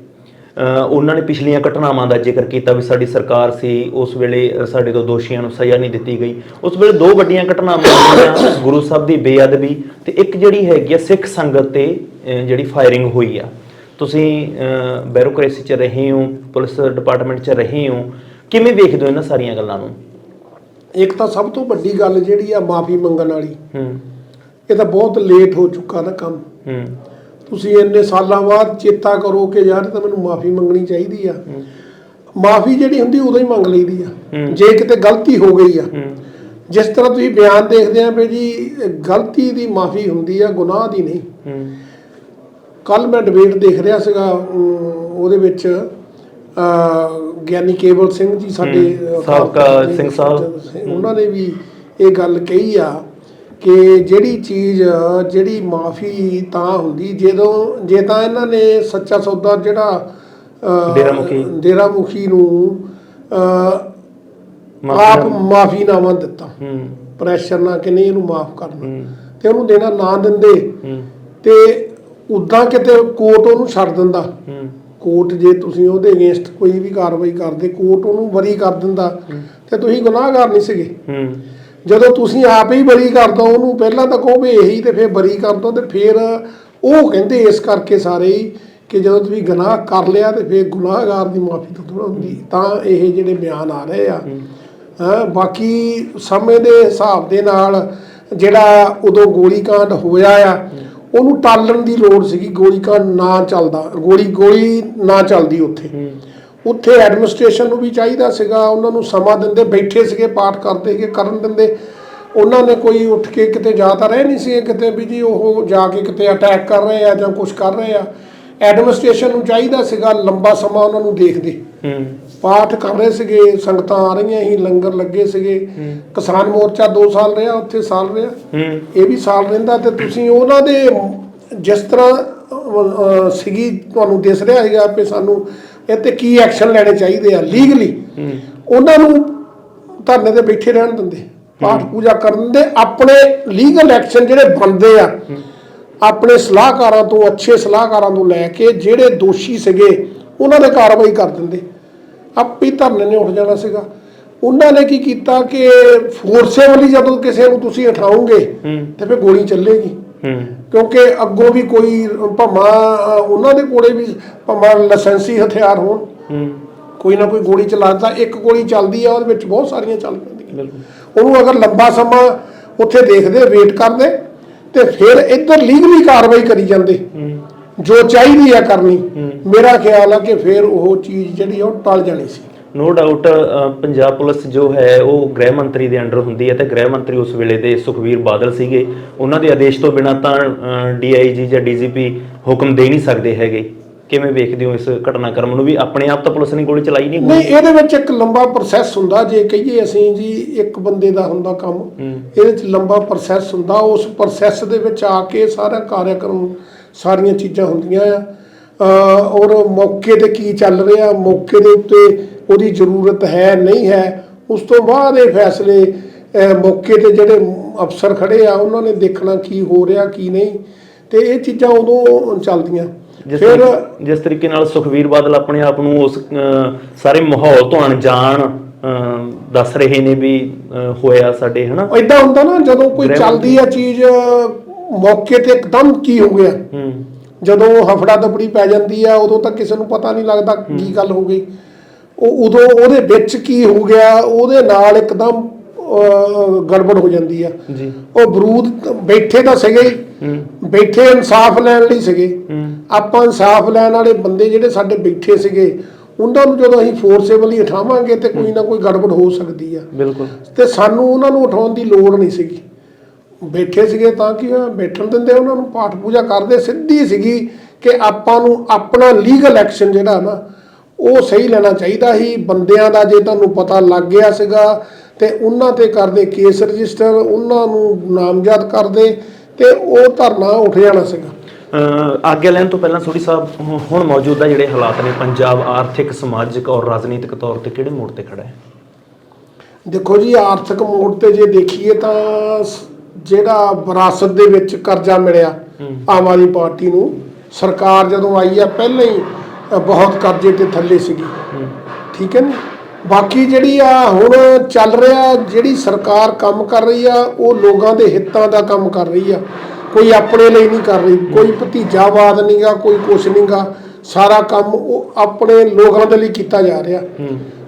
ਉਹਨਾਂ ਨੇ ਪਿਛਲੀਆਂ ਘਟਨਾਵਾਂ ਦਾ ਜ਼ਿਕਰ ਕੀਤਾ ਵੀ ਸਾਡੀ ਸਰਕਾਰ ਸੀ, ਉਸ ਵੇਲੇ ਸਾਡੇ ਤੋਂ ਦੋਸ਼ੀਆਂ ਨੂੰ ਸਜ਼ਾ ਨਹੀਂ ਦਿੱਤੀ ਗਈ। ਉਸ ਵੇਲੇ ਦੋ ਵੱਡੀਆਂ ਘਟਨਾਵਾਂ ਹੋਈਆਂ, ਗੁਰੂ ਸਾਹਿਬ ਦੀ ਬੇਅਦਬੀ ਤੇ ਇੱਕ ਜਿਹੜੀ ਹੈਗੀ ਆ ਸਿੱਖ ਸੰਗਤ ਤੇ ਜਿਹੜੀ ਫਾਇਰਿੰਗ ਹੋਈ ਆ। ਤੁਸੀਂ ਬੈਰੋਕ੍ਰੇਸੀ 'ਚ ਰਹੇ ਹੋ, ਪੁਲਿਸ ਡਿਪਾਰਟਮੈਂਟ 'ਚ ਰਹੇ ਹੋ। ਕਿਵੇਂ ਵੇਖਦੇ ਹੋ ਇਹਨਾਂ ਸਾਰੀਆਂ ਗੱਲਾਂ ਨੂੰ? ਇੱਕ ਤਾਂ ਸਭ ਤੋਂ ਵੱਡੀ ਗੱਲ ਜਿਹੜੀ ਆ ਮਾਫੀ ਮੰਗਣ ਵਾਲੀ ਹੂੰ। ਇਹ ਤਾਂ ਬਹੁਤ ਲੇਟ ਹੋ ਚੁੱਕਾ ਨਾ ਕੰਮ। ਹੂੰ। ਤੁਸੀਂ ਇੰਨੇ ਸਾਲਾਂ ਬਾਅਦ ਚੇਤਾ ਕਰੋ ਕਿ ਯਾਰ ਤਾਂ ਮੈਨੂੰ ਮਾਫੀ ਮੰਗਣੀ ਚਾਹੀਦੀ ਆ। ਮਾਫੀ ਜਿਹੜੀ ਹੁੰਦੀ ਉਦੋਂ ਹੀ ਮੰਗ ਲਈਦੀ ਆ। ਜੇ ਕਿਤੇ ਗਲਤੀ ਹੋ ਗਈ ਆ। ਜਿਸ ਤਰ੍ਹਾਂ ਤੁਸੀਂ ਬਿਆਨ ਦੇਖਦੇ ਆ ਵੀ ਜੀ ਗਲਤੀ ਦੀ ਮਾਫੀ ਹੁੰਦੀ ਆ ਗੁਨਾਹ ਦੀ ਨਹੀਂ। ਹੂੰ। ਕੱਲ ਮੈਂ ਡਿਬੇਟ ਦੇਖ ਰਿਹਾ ਸੀਗਾ ਉਹਦੇ ਵਿੱਚ ਗਿਆਨੀ ਕੇਵਲ ਸਿੰਘ ਜੀ ਸਾਡੇ ਸਾਬਕਾ ਸਿੰਘ ਸਾਹਿਬ। ਉਹਨਾਂ ਨੇ ਵੀ ਇਹ ਗੱਲ ਕਹੀ ਆ ਕਿ ਜਿਹੜੀ ਚੀਜ਼ ਜਿਹੜੀ ਮਾਫੀ ਤਾਂ ਹੁੰਦੀ ਜਦੋਂ ਜੇ ਤਾਂ ਇਹਨਾਂ ਨੇ ਸੱਚਾ ਸੌਦਾ ਜਿਹੜਾ ਅਹ, ਡੇਰਾ ਮੁਖੀ। ਡੇਰਾ ਮੁਖੀ ਨੂੰ ਅਹ, ਮਾਫ਼ੀ ਆਪ ਮਾਫੀਨਾਮਾ ਦਿੱਤਾ। ਪ੍ਰੈਸ਼ਰ ਨਾਲ ਕਿ ਨਹੀਂ ਇਹਨੂੰ ਮਾਫ ਕਰਨਾ। ਤੇ ਉਹਨੂੰ ਦੇਣਾ ਨਾ ਦਿੰਦੇ। ਤੇ ਉਦਾਂ ਕਿਤੇ ਕੋਰਟ ਉਹਨੂੰ ਛੱਡ ਦਿੰਦਾ। ਕੋਰਟ ਜੇ ਤੁਸੀਂ ਉਹਦੇ ਅਗੇਂਸਟ ਕੋਈ ਵੀ ਕਾਰਵਾਈ ਕਰਦੇ ਕੋਰਟ ਉਹਨੂੰ ਬਰੀ ਕਰ ਦਿੰਦਾ। ਤੇ ਤੁਸੀਂ ਗੁਨਾਹਗਾਰ ਨਹੀਂ ਸੀਗੇ। ਹੂੰ। ਜਦੋਂ ਤੁਸੀਂ ਆਪ ਹੀ ਬਰੀ ਕਰ ਦੋ ਉਹਨੂੰ ਪਹਿਲਾਂ ਤਾਂ ਕਹੋ ਵੀ ਇਹੀ ਤੇ ਫਿਰ ਬਰੀ ਕਰ ਦੋ ਤੇ ਫਿਰ ਉਹ ਕਹਿੰਦੇ ਇਸ ਕਰਕੇ ਸਾਰੇ ਹੀ ਕਿ ਜਦੋਂ ਤੁਸੀਂ ਗੁਨਾਹ ਕਰ ਲਿਆ ਤੇ ਫਿਰ ਗੁਨਾਹਗਾਰ ਦੀ ਮਾਫੀ ਤਾਂ ਥੋੜਾ ਹੁੰਦੀ ਤਾਂ ਇਹ ਜਿਹੜੇ ਬਿਆਨ ਆ ਰਹੇ ਆ। ਹਾਂ। ਬਾਕੀ ਸਮੇਂ ਦੇ ਹਿਸਾਬ ਦੇ ਨਾਲ ਜਿਹੜਾ ਉਦੋਂ ਗੋਲੀकांड ਹੋਇਆ ਆ ਉਹਨੂੰ ਟਾਲਣ ਦੀ ਲੋੜ ਸੀਗੀ ਗੋਲੀकांड ਨਾ ਚੱਲਦਾ ਗੋਲੀ ਗੋਲੀ ਨਾ ਚੱਲਦੀ ਉੱਥੇ। ਉੱਥੇ ਐਡਮਿਨਿਸਟ੍ਰੇਸ਼ਨ ਨੂੰ ਵੀ ਚਾਹੀਦਾ ਸੀਗਾ ਉਹਨਾਂ ਨੂੰ ਸਮਾਂ ਦਿੰਦੇ ਬੈਠੇ ਸੀਗੇ ਪਾਠ ਕਰਦੇ ਸੀਗੇ ਕਰਨ ਦਿੰਦੇ। ਉਹਨਾਂ ਨੇ ਕੋਈ ਉੱਠ ਕੇ ਕਿਤੇ ਜਾ ਤਾਂ ਰਹੇ ਨਹੀਂ ਸੀ ਕਿਤੇ ਵੀ ਜੀ ਉਹ ਜਾ ਕੇ ਕਿਤੇ ਅਟੈਕ ਕਰ ਰਹੇ ਆ ਜਾਂ ਕੁਝ ਕਰ ਰਹੇ ਆ। ਐਡਮਿਨਿਸਟ੍ਰੇਸ਼ਨ ਨੂੰ ਚਾਹੀਦਾ ਸੀਗਾ ਲੰਬਾ ਸਮਾਂ ਉਹਨਾਂ ਨੂੰ ਦੇਖਦੇ। ਹੂੰ। ਪਾਠ ਕਰ ਰਹੇ ਸੀਗੇ ਸੰਗਤਾਂ ਆ ਰਹੀਆਂ ਸੀ ਲੰਗਰ ਲੱਗੇ ਸੀਗੇ। ਕਿਸਾਨ ਮੋਰਚਾ 2 ਸਾਲ ਰਿਹਾ ਉੱਥੇ ਸਾਲ ਰਿਹਾ। ਇਹ ਵੀ ਸਾਲ ਰਹਿੰਦਾ ਤੇ ਤੁਸੀਂ ਉਹਨਾਂ ਦੇ ਜਿਸ ਤਰ੍ਹਾਂ ਸੀਗੀ ਤੁਹਾਨੂੰ ਦਿਸ ਰਿਹਾ ਹੈਗਾ ਕਿ ਸਾਨੂੰ ਤੇ ਕੀ ਐਕਸ਼ਨ ਲੈਣੇ ਚਾਹੀਦੇ ਆ ਲੀਗਲੀ ਉਹਨਾਂ ਨੂੰ ਧਰਨੇ ਤੇ ਬੈਠੇ ਰਹਿਣ ਦਿੰਦੇ ਪਾਠ ਪੂਜਾ ਕਰਨ ਦੇ ਆਪਣੇ ਲੀਗਲ ਐਕਸ਼ਨ ਜਿਹੜੇ ਬਣਦੇ ਆ ਆਪਣੇ ਸਲਾਹਕਾਰਾਂ ਤੋਂ ਅੱਛੇ ਸਲਾਹਕਾਰਾਂ ਤੋਂ ਲੈ ਕੇ ਜਿਹੜੇ ਦੋਸ਼ੀ ਸੀਗੇ ਉਹਨਾਂ ਦੇ ਕਾਰਵਾਈ ਕਰ ਦਿੰਦੇ। ਆਪੇ ਧਰਨੇ ਨੇ ਉੱਠ ਜਾਣਾ ਸੀਗਾ। ਉਹਨਾਂ ਨੇ ਕੀ ਕੀਤਾ ਕਿ ਫੋਰਸੇਬਲੀ ਜਦੋਂ ਕਿਸੇ ਨੂੰ ਤੁਸੀਂ ਉਠਾਓਗੇ ਤੇ ਫਿਰ ਗੋਲੀ ਚੱਲੇਗੀ। ਕਿਉਂਕਿ ਅੱਗੋਂ ਵੀ ਕੋਈ ਭਮਾ ਉਹਨਾਂ ਦੇ ਕੋਲੇ ਵੀ ਭਮਾ ਲਾਇਸੈਂਸੀ ਹਥਿਆਰ ਹੋਣ। ਕੋਈ ਨਾ ਕੋਈ ਗੋਲੀ ਚਲਾਉਂਦਾ ਇੱਕ ਗੋਲੀ ਚੱਲਦੀ ਆ ਉਹਦੇ ਵਿੱਚ ਬਹੁਤ ਸਾਰੀਆਂ ਚੱਲ ਪੈਂਦੀਆਂ। ਬਿਲਕੁਲ। ਉਹਨੂੰ ਅਗਰ ਲੰਬਾ ਸਮਾਂ ਉੱਥੇ ਦੇਖਦੇ ਵੇਟ ਕਰਦੇ ਤੇ ਫਿਰ ਇੱਧਰ ਲੀਗਲੀ ਕਾਰਵਾਈ ਕਰੀ ਜਾਂਦੇ। ਜੋ ਚਾਹੀਦੀ ਆ ਕਰਨੀ ਮੇਰਾ ਖਿਆਲ ਆ ਕਿ ਫਿਰ ਉਹ ਚੀਜ਼ ਜਿਹੜੀ ਉਹ ਟਲ ਜਾਣੀ ਸੀ। ਨੋ ਡਾਊਟ ਪੰਜਾਬ ਪੁਲਿਸ ਜੋ ਹੈ ਉਹ ਗ੍ਰਹਿ ਮੰਤਰੀ ਦੇ ਅੰਡਰ ਹੁੰਦੀ ਹੈ ਤੇ ਗ੍ਰਹਿ ਮੰਤਰੀ ਉਸ ਵੇਲੇ ਦੇ ਸੁਖਵੀਰ ਬਾਦਲ ਸੀਗੇ। ਉਹਨਾਂ ਦੇ ਆਦੇਸ਼ ਤੋਂ ਬਿਨਾਂ ਤਾਂ ਡੀਆਈਜੀ ਜਾਂ ਡੀਜੀਪੀ ਹੁਕਮ ਦੇ ਨਹੀਂ ਸਕਦੇ ਹੈਗੇ। ਕਿਵੇਂ ਵੇਖਦੇ ਹੋ ਇਸ ਘਟਨਾਕ੍ਰਮ ਨੂੰ ਵੀ ਆਪਣੇ ਆਪ ਤਾਂ ਪੁਲਿਸ ਨੇ ਗੋਲੀ ਚਲਾਈ ਨਹੀਂ ਨਹੀਂ ਇਹਦੇ ਵਿੱਚ ਇੱਕ ਲੰਬਾ ਪ੍ਰੋਸੈਸ ਹੁੰਦਾ ਜੇ ਕਹੀਏ ਅਸੀਂ ਜੀ ਇੱਕ ਬੰਦੇ ਦਾ ਹੁੰਦਾ ਕੰਮ। ਇਹਦੇ ਵਿੱਚ ਲੰਬਾ ਪ੍ਰੋਸੈਸ ਹੁੰਦਾ ਉਸ ਪ੍ਰੋਸੈਸ ਦੇ ਵਿੱਚ ਆ ਕੇ ਸਾਰਾ ਕਾਰਜਕ੍ਰਮ ਸਾਰੀਆਂ ਚੀਜ਼ਾਂ ਹੁੰਦੀਆਂ ਆ। ਔਰ ਮੌਕੇ ਤੇ ਕੀ ਚੱਲ ਰਿਹਾ ਮੌਕੇ ਦੇ ਉੱਤੇ ਉਹਦੀ ਜ਼ਰੂਰਤ ਹੈ ਨਹੀਂ ਹੈ ਉਸ ਤੋਂ ਬਾਅਦ ਇਹ ਫੈਸਲੇ ਮੌਕੇ ਤੇ ਜਿਹੜੇ ਅਫਸਰ ਖੜੇ ਆ ਉਹਨਾਂ ਨੇ ਦੇਖਣਾ ਕੀ ਹੋ ਰਿਹਾ ਕੀ ਨਹੀਂ ਤੇ ਇਹ ਚੀਜ਼ਾਂ ਉਦੋਂ ਚੱਲਦੀਆਂ। ਫਿਰ ਜਿਸ ਤਰੀਕੇ ਨਾਲ ਸੁਖਵੀਰ ਬਾਦਲ ਆਪਣੇ ਆਪ ਨੂੰ ਉਸ ਸਾਰੇ ਮਾਹੌਲ ਤੋਂ ਅਣਜਾਣ ਦੱਸ ਰਹੇ ਨੇ ਵੀ ਹੋਇਆ ਸਾਡੇ ਹਨਾ? ਇਦਾਂ ਹੁੰਦਾ ਨਾ ਜਦੋਂ ਕੋਈ ਚੱਲਦੀ ਆ ਚੀਜ਼ ਮੌਕੇ ਤੇ ਇੱਕਦਮ ਕੀ ਹੋ ਗਿਆ? ਹੂੰ। ਜਦੋਂ ਹਫੜਾ ਦਫੜੀ ਪੈ ਜਾਂਦੀ ਆ ਉਦੋਂ ਤਾਂ ਕਿਸੇ ਨੂੰ ਪਤਾ ਨਹੀਂ ਲੱਗਦਾ ਕੀ ਗੱਲ ਹੋ ਗਈ। ਉਹ ਉਦੋਂ ਉਹਦੇ ਵਿੱਚ ਕੀ ਹੋ ਗਿਆ ਉਹਦੇ ਨਾਲ ਇੱਕਦਮ ਗੜਬੜ ਹੋ ਜਾਂਦੀ ਆ। ਜੀ। ਉਹ ਬਰੂਦ ਬੈਠੇ ਤਾਂ ਸੀਗੇ। ਬੈਠੇ ਇਨਸਾਫ ਲੈਣ ਲਈ ਸੀਗੇ। ਆਪਾਂ ਇਨਸਾਫ ਲੈਣ ਵਾਲੇ ਬੰਦੇ ਜਿਹੜੇ ਸਾਡੇ ਬੈਠੇ ਸੀਗੇ ਉਹਨਾਂ ਨੂੰ ਜਦੋਂ ਅਸੀਂ ਫੋਰਸੇਬਲੀ ਉਠਾਵਾਂਗੇ ਤੇ ਕੋਈ ਨਾ ਕੋਈ ਗੜਬੜ ਹੋ ਸਕਦੀ ਆ। ਬਿਲਕੁਲ। ਤੇ ਸਾਨੂੰ ਉਹਨਾਂ ਨੂੰ ਉਠਾਉਣ ਦੀ ਲੋੜ ਨਹੀਂ ਸੀਗੀ। ਬੈਠੇ ਸੀਗੇ ਤਾਂ ਕਿ ਬੈਠਣ ਦਿੰਦੇ ਉਹਨਾਂ ਨੂੰ ਪਾਠ ਪੂਜਾ ਕਰਦੇ ਸਿੱਧੀ ਸੀਗੀ ਕਿ ਆਪਾਂ ਨੂੰ ਆਪਣਾ ਲੀਗਲ ਐਕਸ਼ਨ ਜਿਹੜਾ ਨਾ ਉਹ ਸਹੀ ਲੈਣਾ ਚਾਹੀਦਾ ਸੀ। ਬੰਦਿਆਂ ਦਾ ਜੇ ਤੁਹਾਨੂੰ ਪਤਾ ਲੱਗ ਗਿਆ ਸੀਗਾ ਤੇ ਉਹਨਾਂ ਤੇ ਕਰਦੇ ਕੇਸ ਰਜਿਸਟਰ ਉਹਨਾਂ ਨੂੰ ਨਾਮਜ਼ਦ ਕਰਦੇ ਤੇ ਉਹ ਧਰਨਾ ਉੱਠ ਜਾਣਾ ਸੀਗਾ। ਆਗਿਆ ਲੈਣ ਤੋਂ ਪਹਿਲਾਂ ਸੋਢੀ ਸਾਹਿਬ ਹੁਣ ਮੌਜੂਦਾ ਜਿਹੜੇ ਹਾਲਾਤ ਨੇ ਪੰਜਾਬ ਆਰਥਿਕ ਸਮਾਜਿਕ ਔਰ ਰਾਜਨੀਤਿਕ ਤੌਰ ਤੇ ਕਿਹੜੇ ਮੋੜ ਤੇ ਖੜਾ ਹੈ? ਦੇਖੋ ਜੀ ਆਰਥਿਕ ਮੋੜ ਤੇ ਜੇ ਦੇਖੀਏ ਤਾਂ ਜਿਹੜਾ ਵਿਰਾਸਤ ਦੇ ਵਿੱਚ ਕਰਜ਼ਾ ਮਿਲਿਆ ਆਮ ਆਦਮੀ ਪਾਰਟੀ ਨੂੰ ਸਰਕਾਰ ਜਦੋਂ ਆਈ ਆ ਪਹਿਲਾਂ ਹੀ ਬਹੁਤ ਕਰਜ਼ੇ ਤੇ ਥੱਲੇ ਸੀਗੀ। ਠੀਕ ਹੈ ਨਾ? ਬਾਕੀ ਜਿਹੜੀ ਆ ਹੁਣ ਚੱਲ ਰਿਹਾ ਜਿਹੜੀ ਸਰਕਾਰ ਕੰਮ ਕਰ ਰਹੀ ਆ ਉਹ ਲੋਕਾਂ ਦੇ ਹਿੱਤਾਂ ਦਾ ਕੰਮ ਕਰ ਰਹੀ ਆ। ਕੋਈ ਆਪਣੇ ਲਈ ਨਹੀਂ ਕਰ ਰਹੀ ਕੋਈ ਭਤੀਜਾਵਾਦ ਨਹੀਂਗਾ ਕੋਈ ਕੁਛ ਨਹੀਂਗਾ ਸਾਰਾ ਕੰਮ ਉਹ ਆਪਣੇ ਲੋਕਾਂ ਦੇ ਲਈ ਕੀਤਾ ਜਾ ਰਿਹਾ।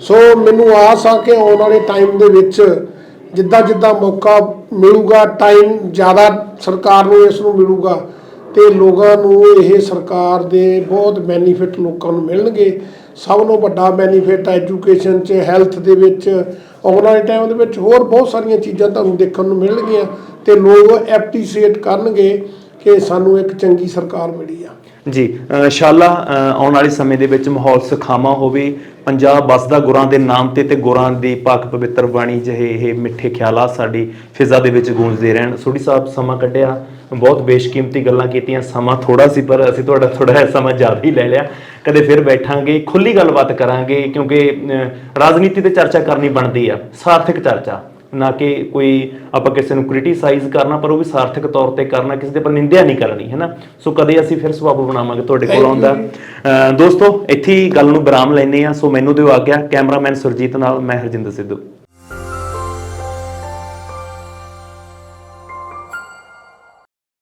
ਸੋ ਮੈਨੂੰ ਆਸ ਆ ਕਿ ਆਉਣ ਵਾਲੇ ਟਾਈਮ ਦੇ ਵਿੱਚ ਜਿੱਦਾਂ ਜਿੱਦਾਂ ਮੌਕਾ ਮਿਲੂਗਾ ਟਾਈਮ ਜ਼ਿਆਦਾ ਸਰਕਾਰ ਨੂੰ ਇਸ ਨੂੰ ਮਿਲੂਗਾ ਤੇ ਲੋਕਾਂ ਨੂੰ ਇਹ ਸਰਕਾਰ ਦੇ ਬਹੁਤ ਬੈਨੀਫਿਟ ਲੋਕਾਂ ਨੂੰ ਮਿਲਣਗੇ। ਸਭ ਤੋਂ ਵੱਡਾ ਬੈਨੀਫਿਟ ਐਜੂਕੇਸ਼ਨ 'ਚ ਹੈਲਥ ਦੇ ਵਿੱਚ, ਆਉਣ ਵਾਲੇ ਟਾਈਮ ਦੇ ਵਿੱਚ ਹੋਰ ਬਹੁਤ ਸਾਰੀਆਂ ਚੀਜ਼ਾਂ ਤੁਹਾਨੂੰ ਦੇਖਣ ਨੂੰ ਮਿਲਣਗੀਆਂ ਤੇ ਲੋਕ ਐਪਰੀਸ਼ੀਏਟ ਕਰਨਗੇ ਕਿ ਸਾਨੂੰ ਇੱਕ ਚੰਗੀ ਸਰਕਾਰ ਮਿਲੀ ਆ। ਜੀ ਅਹ ਇਨਸ਼ਾਅੱਲਾ ਆਉਣ ਵਾਲੇ ਸਮੇਂ ਦੇ ਵਿੱਚ ਮਾਹੌਲ ਸੁਖਾਵਾਂ ਹੋਵੇ ਪੰਜਾਬ ਬਸਦਾ ਗੁਰਾਂ ਦੇ ਨਾਮ ਤੇ ਤੇ ਗੁਰਾਂ ਦੀ ਪਾਕ ਪਵਿੱਤਰ ਬਾਣੀ ਜਿਹੇ ਇਹ ਮਿੱਠੇ ਖਿਆਲਾਤ ਸਾਡੀ ਫਿਜ਼ਾ ਦੇ ਵਿੱਚ ਗੂੰਜਦੇ ਰਹਿਣ। ਸੋਢੀ ਸਾਹਿਬ, ਸਮਾਂ ਕੱਢਿਆ। ਬਹੁਤ ਬੇਸ਼ਕੀਮਤੀ ਗੱਲਾਂ ਕੀਤੀਆਂ। ਸਮਾਂ ਥੋੜਾ ਸੀ, ਪਰ ਅਸੀਂ ਤੁਹਾਡਾ ਥੋੜਾ ਜਿਹਾ ਸਮਾਂ ਜ਼ਿਆਦਾ ਹੀ ਲੈ ਲਿਆ। ਕਦੇ ਫਿਰ ਬੈਠਾਂਗੇ ਖੁੱਲੀ ਗੱਲਬਾਤ ਕਰਾਂਗੇ, ਕਿਉਂਕਿ ਰਾਜਨੀਤੀ ਤੇ ਚਰਚਾ ਕਰਨੀ ਬਣਦੀ ਆ, ਸਾਰਥਿਕ ਚਰਚਾ। ਨਾ ਕਿ ਕੋਈ ਆਪਾਂ ਕਿਸੇ ਨੂੰ ਕ੍ਰਿਟੀਸਾਈਜ਼ ਕਰਨਾ ਪਰ ਉਹ ਵੀ ਸਾਰਥਿਕ ਤੌਰ ਤੇ ਕਰਨਾ ਕਿਸੇ ਦੇ ਪਰ ਨਿੰਦਿਆ ਨਹੀਂ ਕਰਨੀ ਹੈ ਨਾ? ਸੋ ਕਦੇ ਅਸੀਂ ਫਿਰ ਸਬਬ ਬਣਾਵਾਂਗੇ ਤੁਹਾਡੇ ਕੋਲ ਆਉਂਦਾ। ਦੋਸਤੋ ਇੱਥੇ ਹੀ ਗੱਲ ਨੂੰ ਵਿਰਾਮ ਲੈਨੇ ਆ ਸੋ ਮੈਨੂੰ ਦਿਓ ਆਗਿਆ ਕੈਮਰਾਮੈਨ ਸੁਰਜੀਤ ਨਾਲ ਮੈਂ ਹਰਜਿੰਦਰ ਸਿੱਧੂ।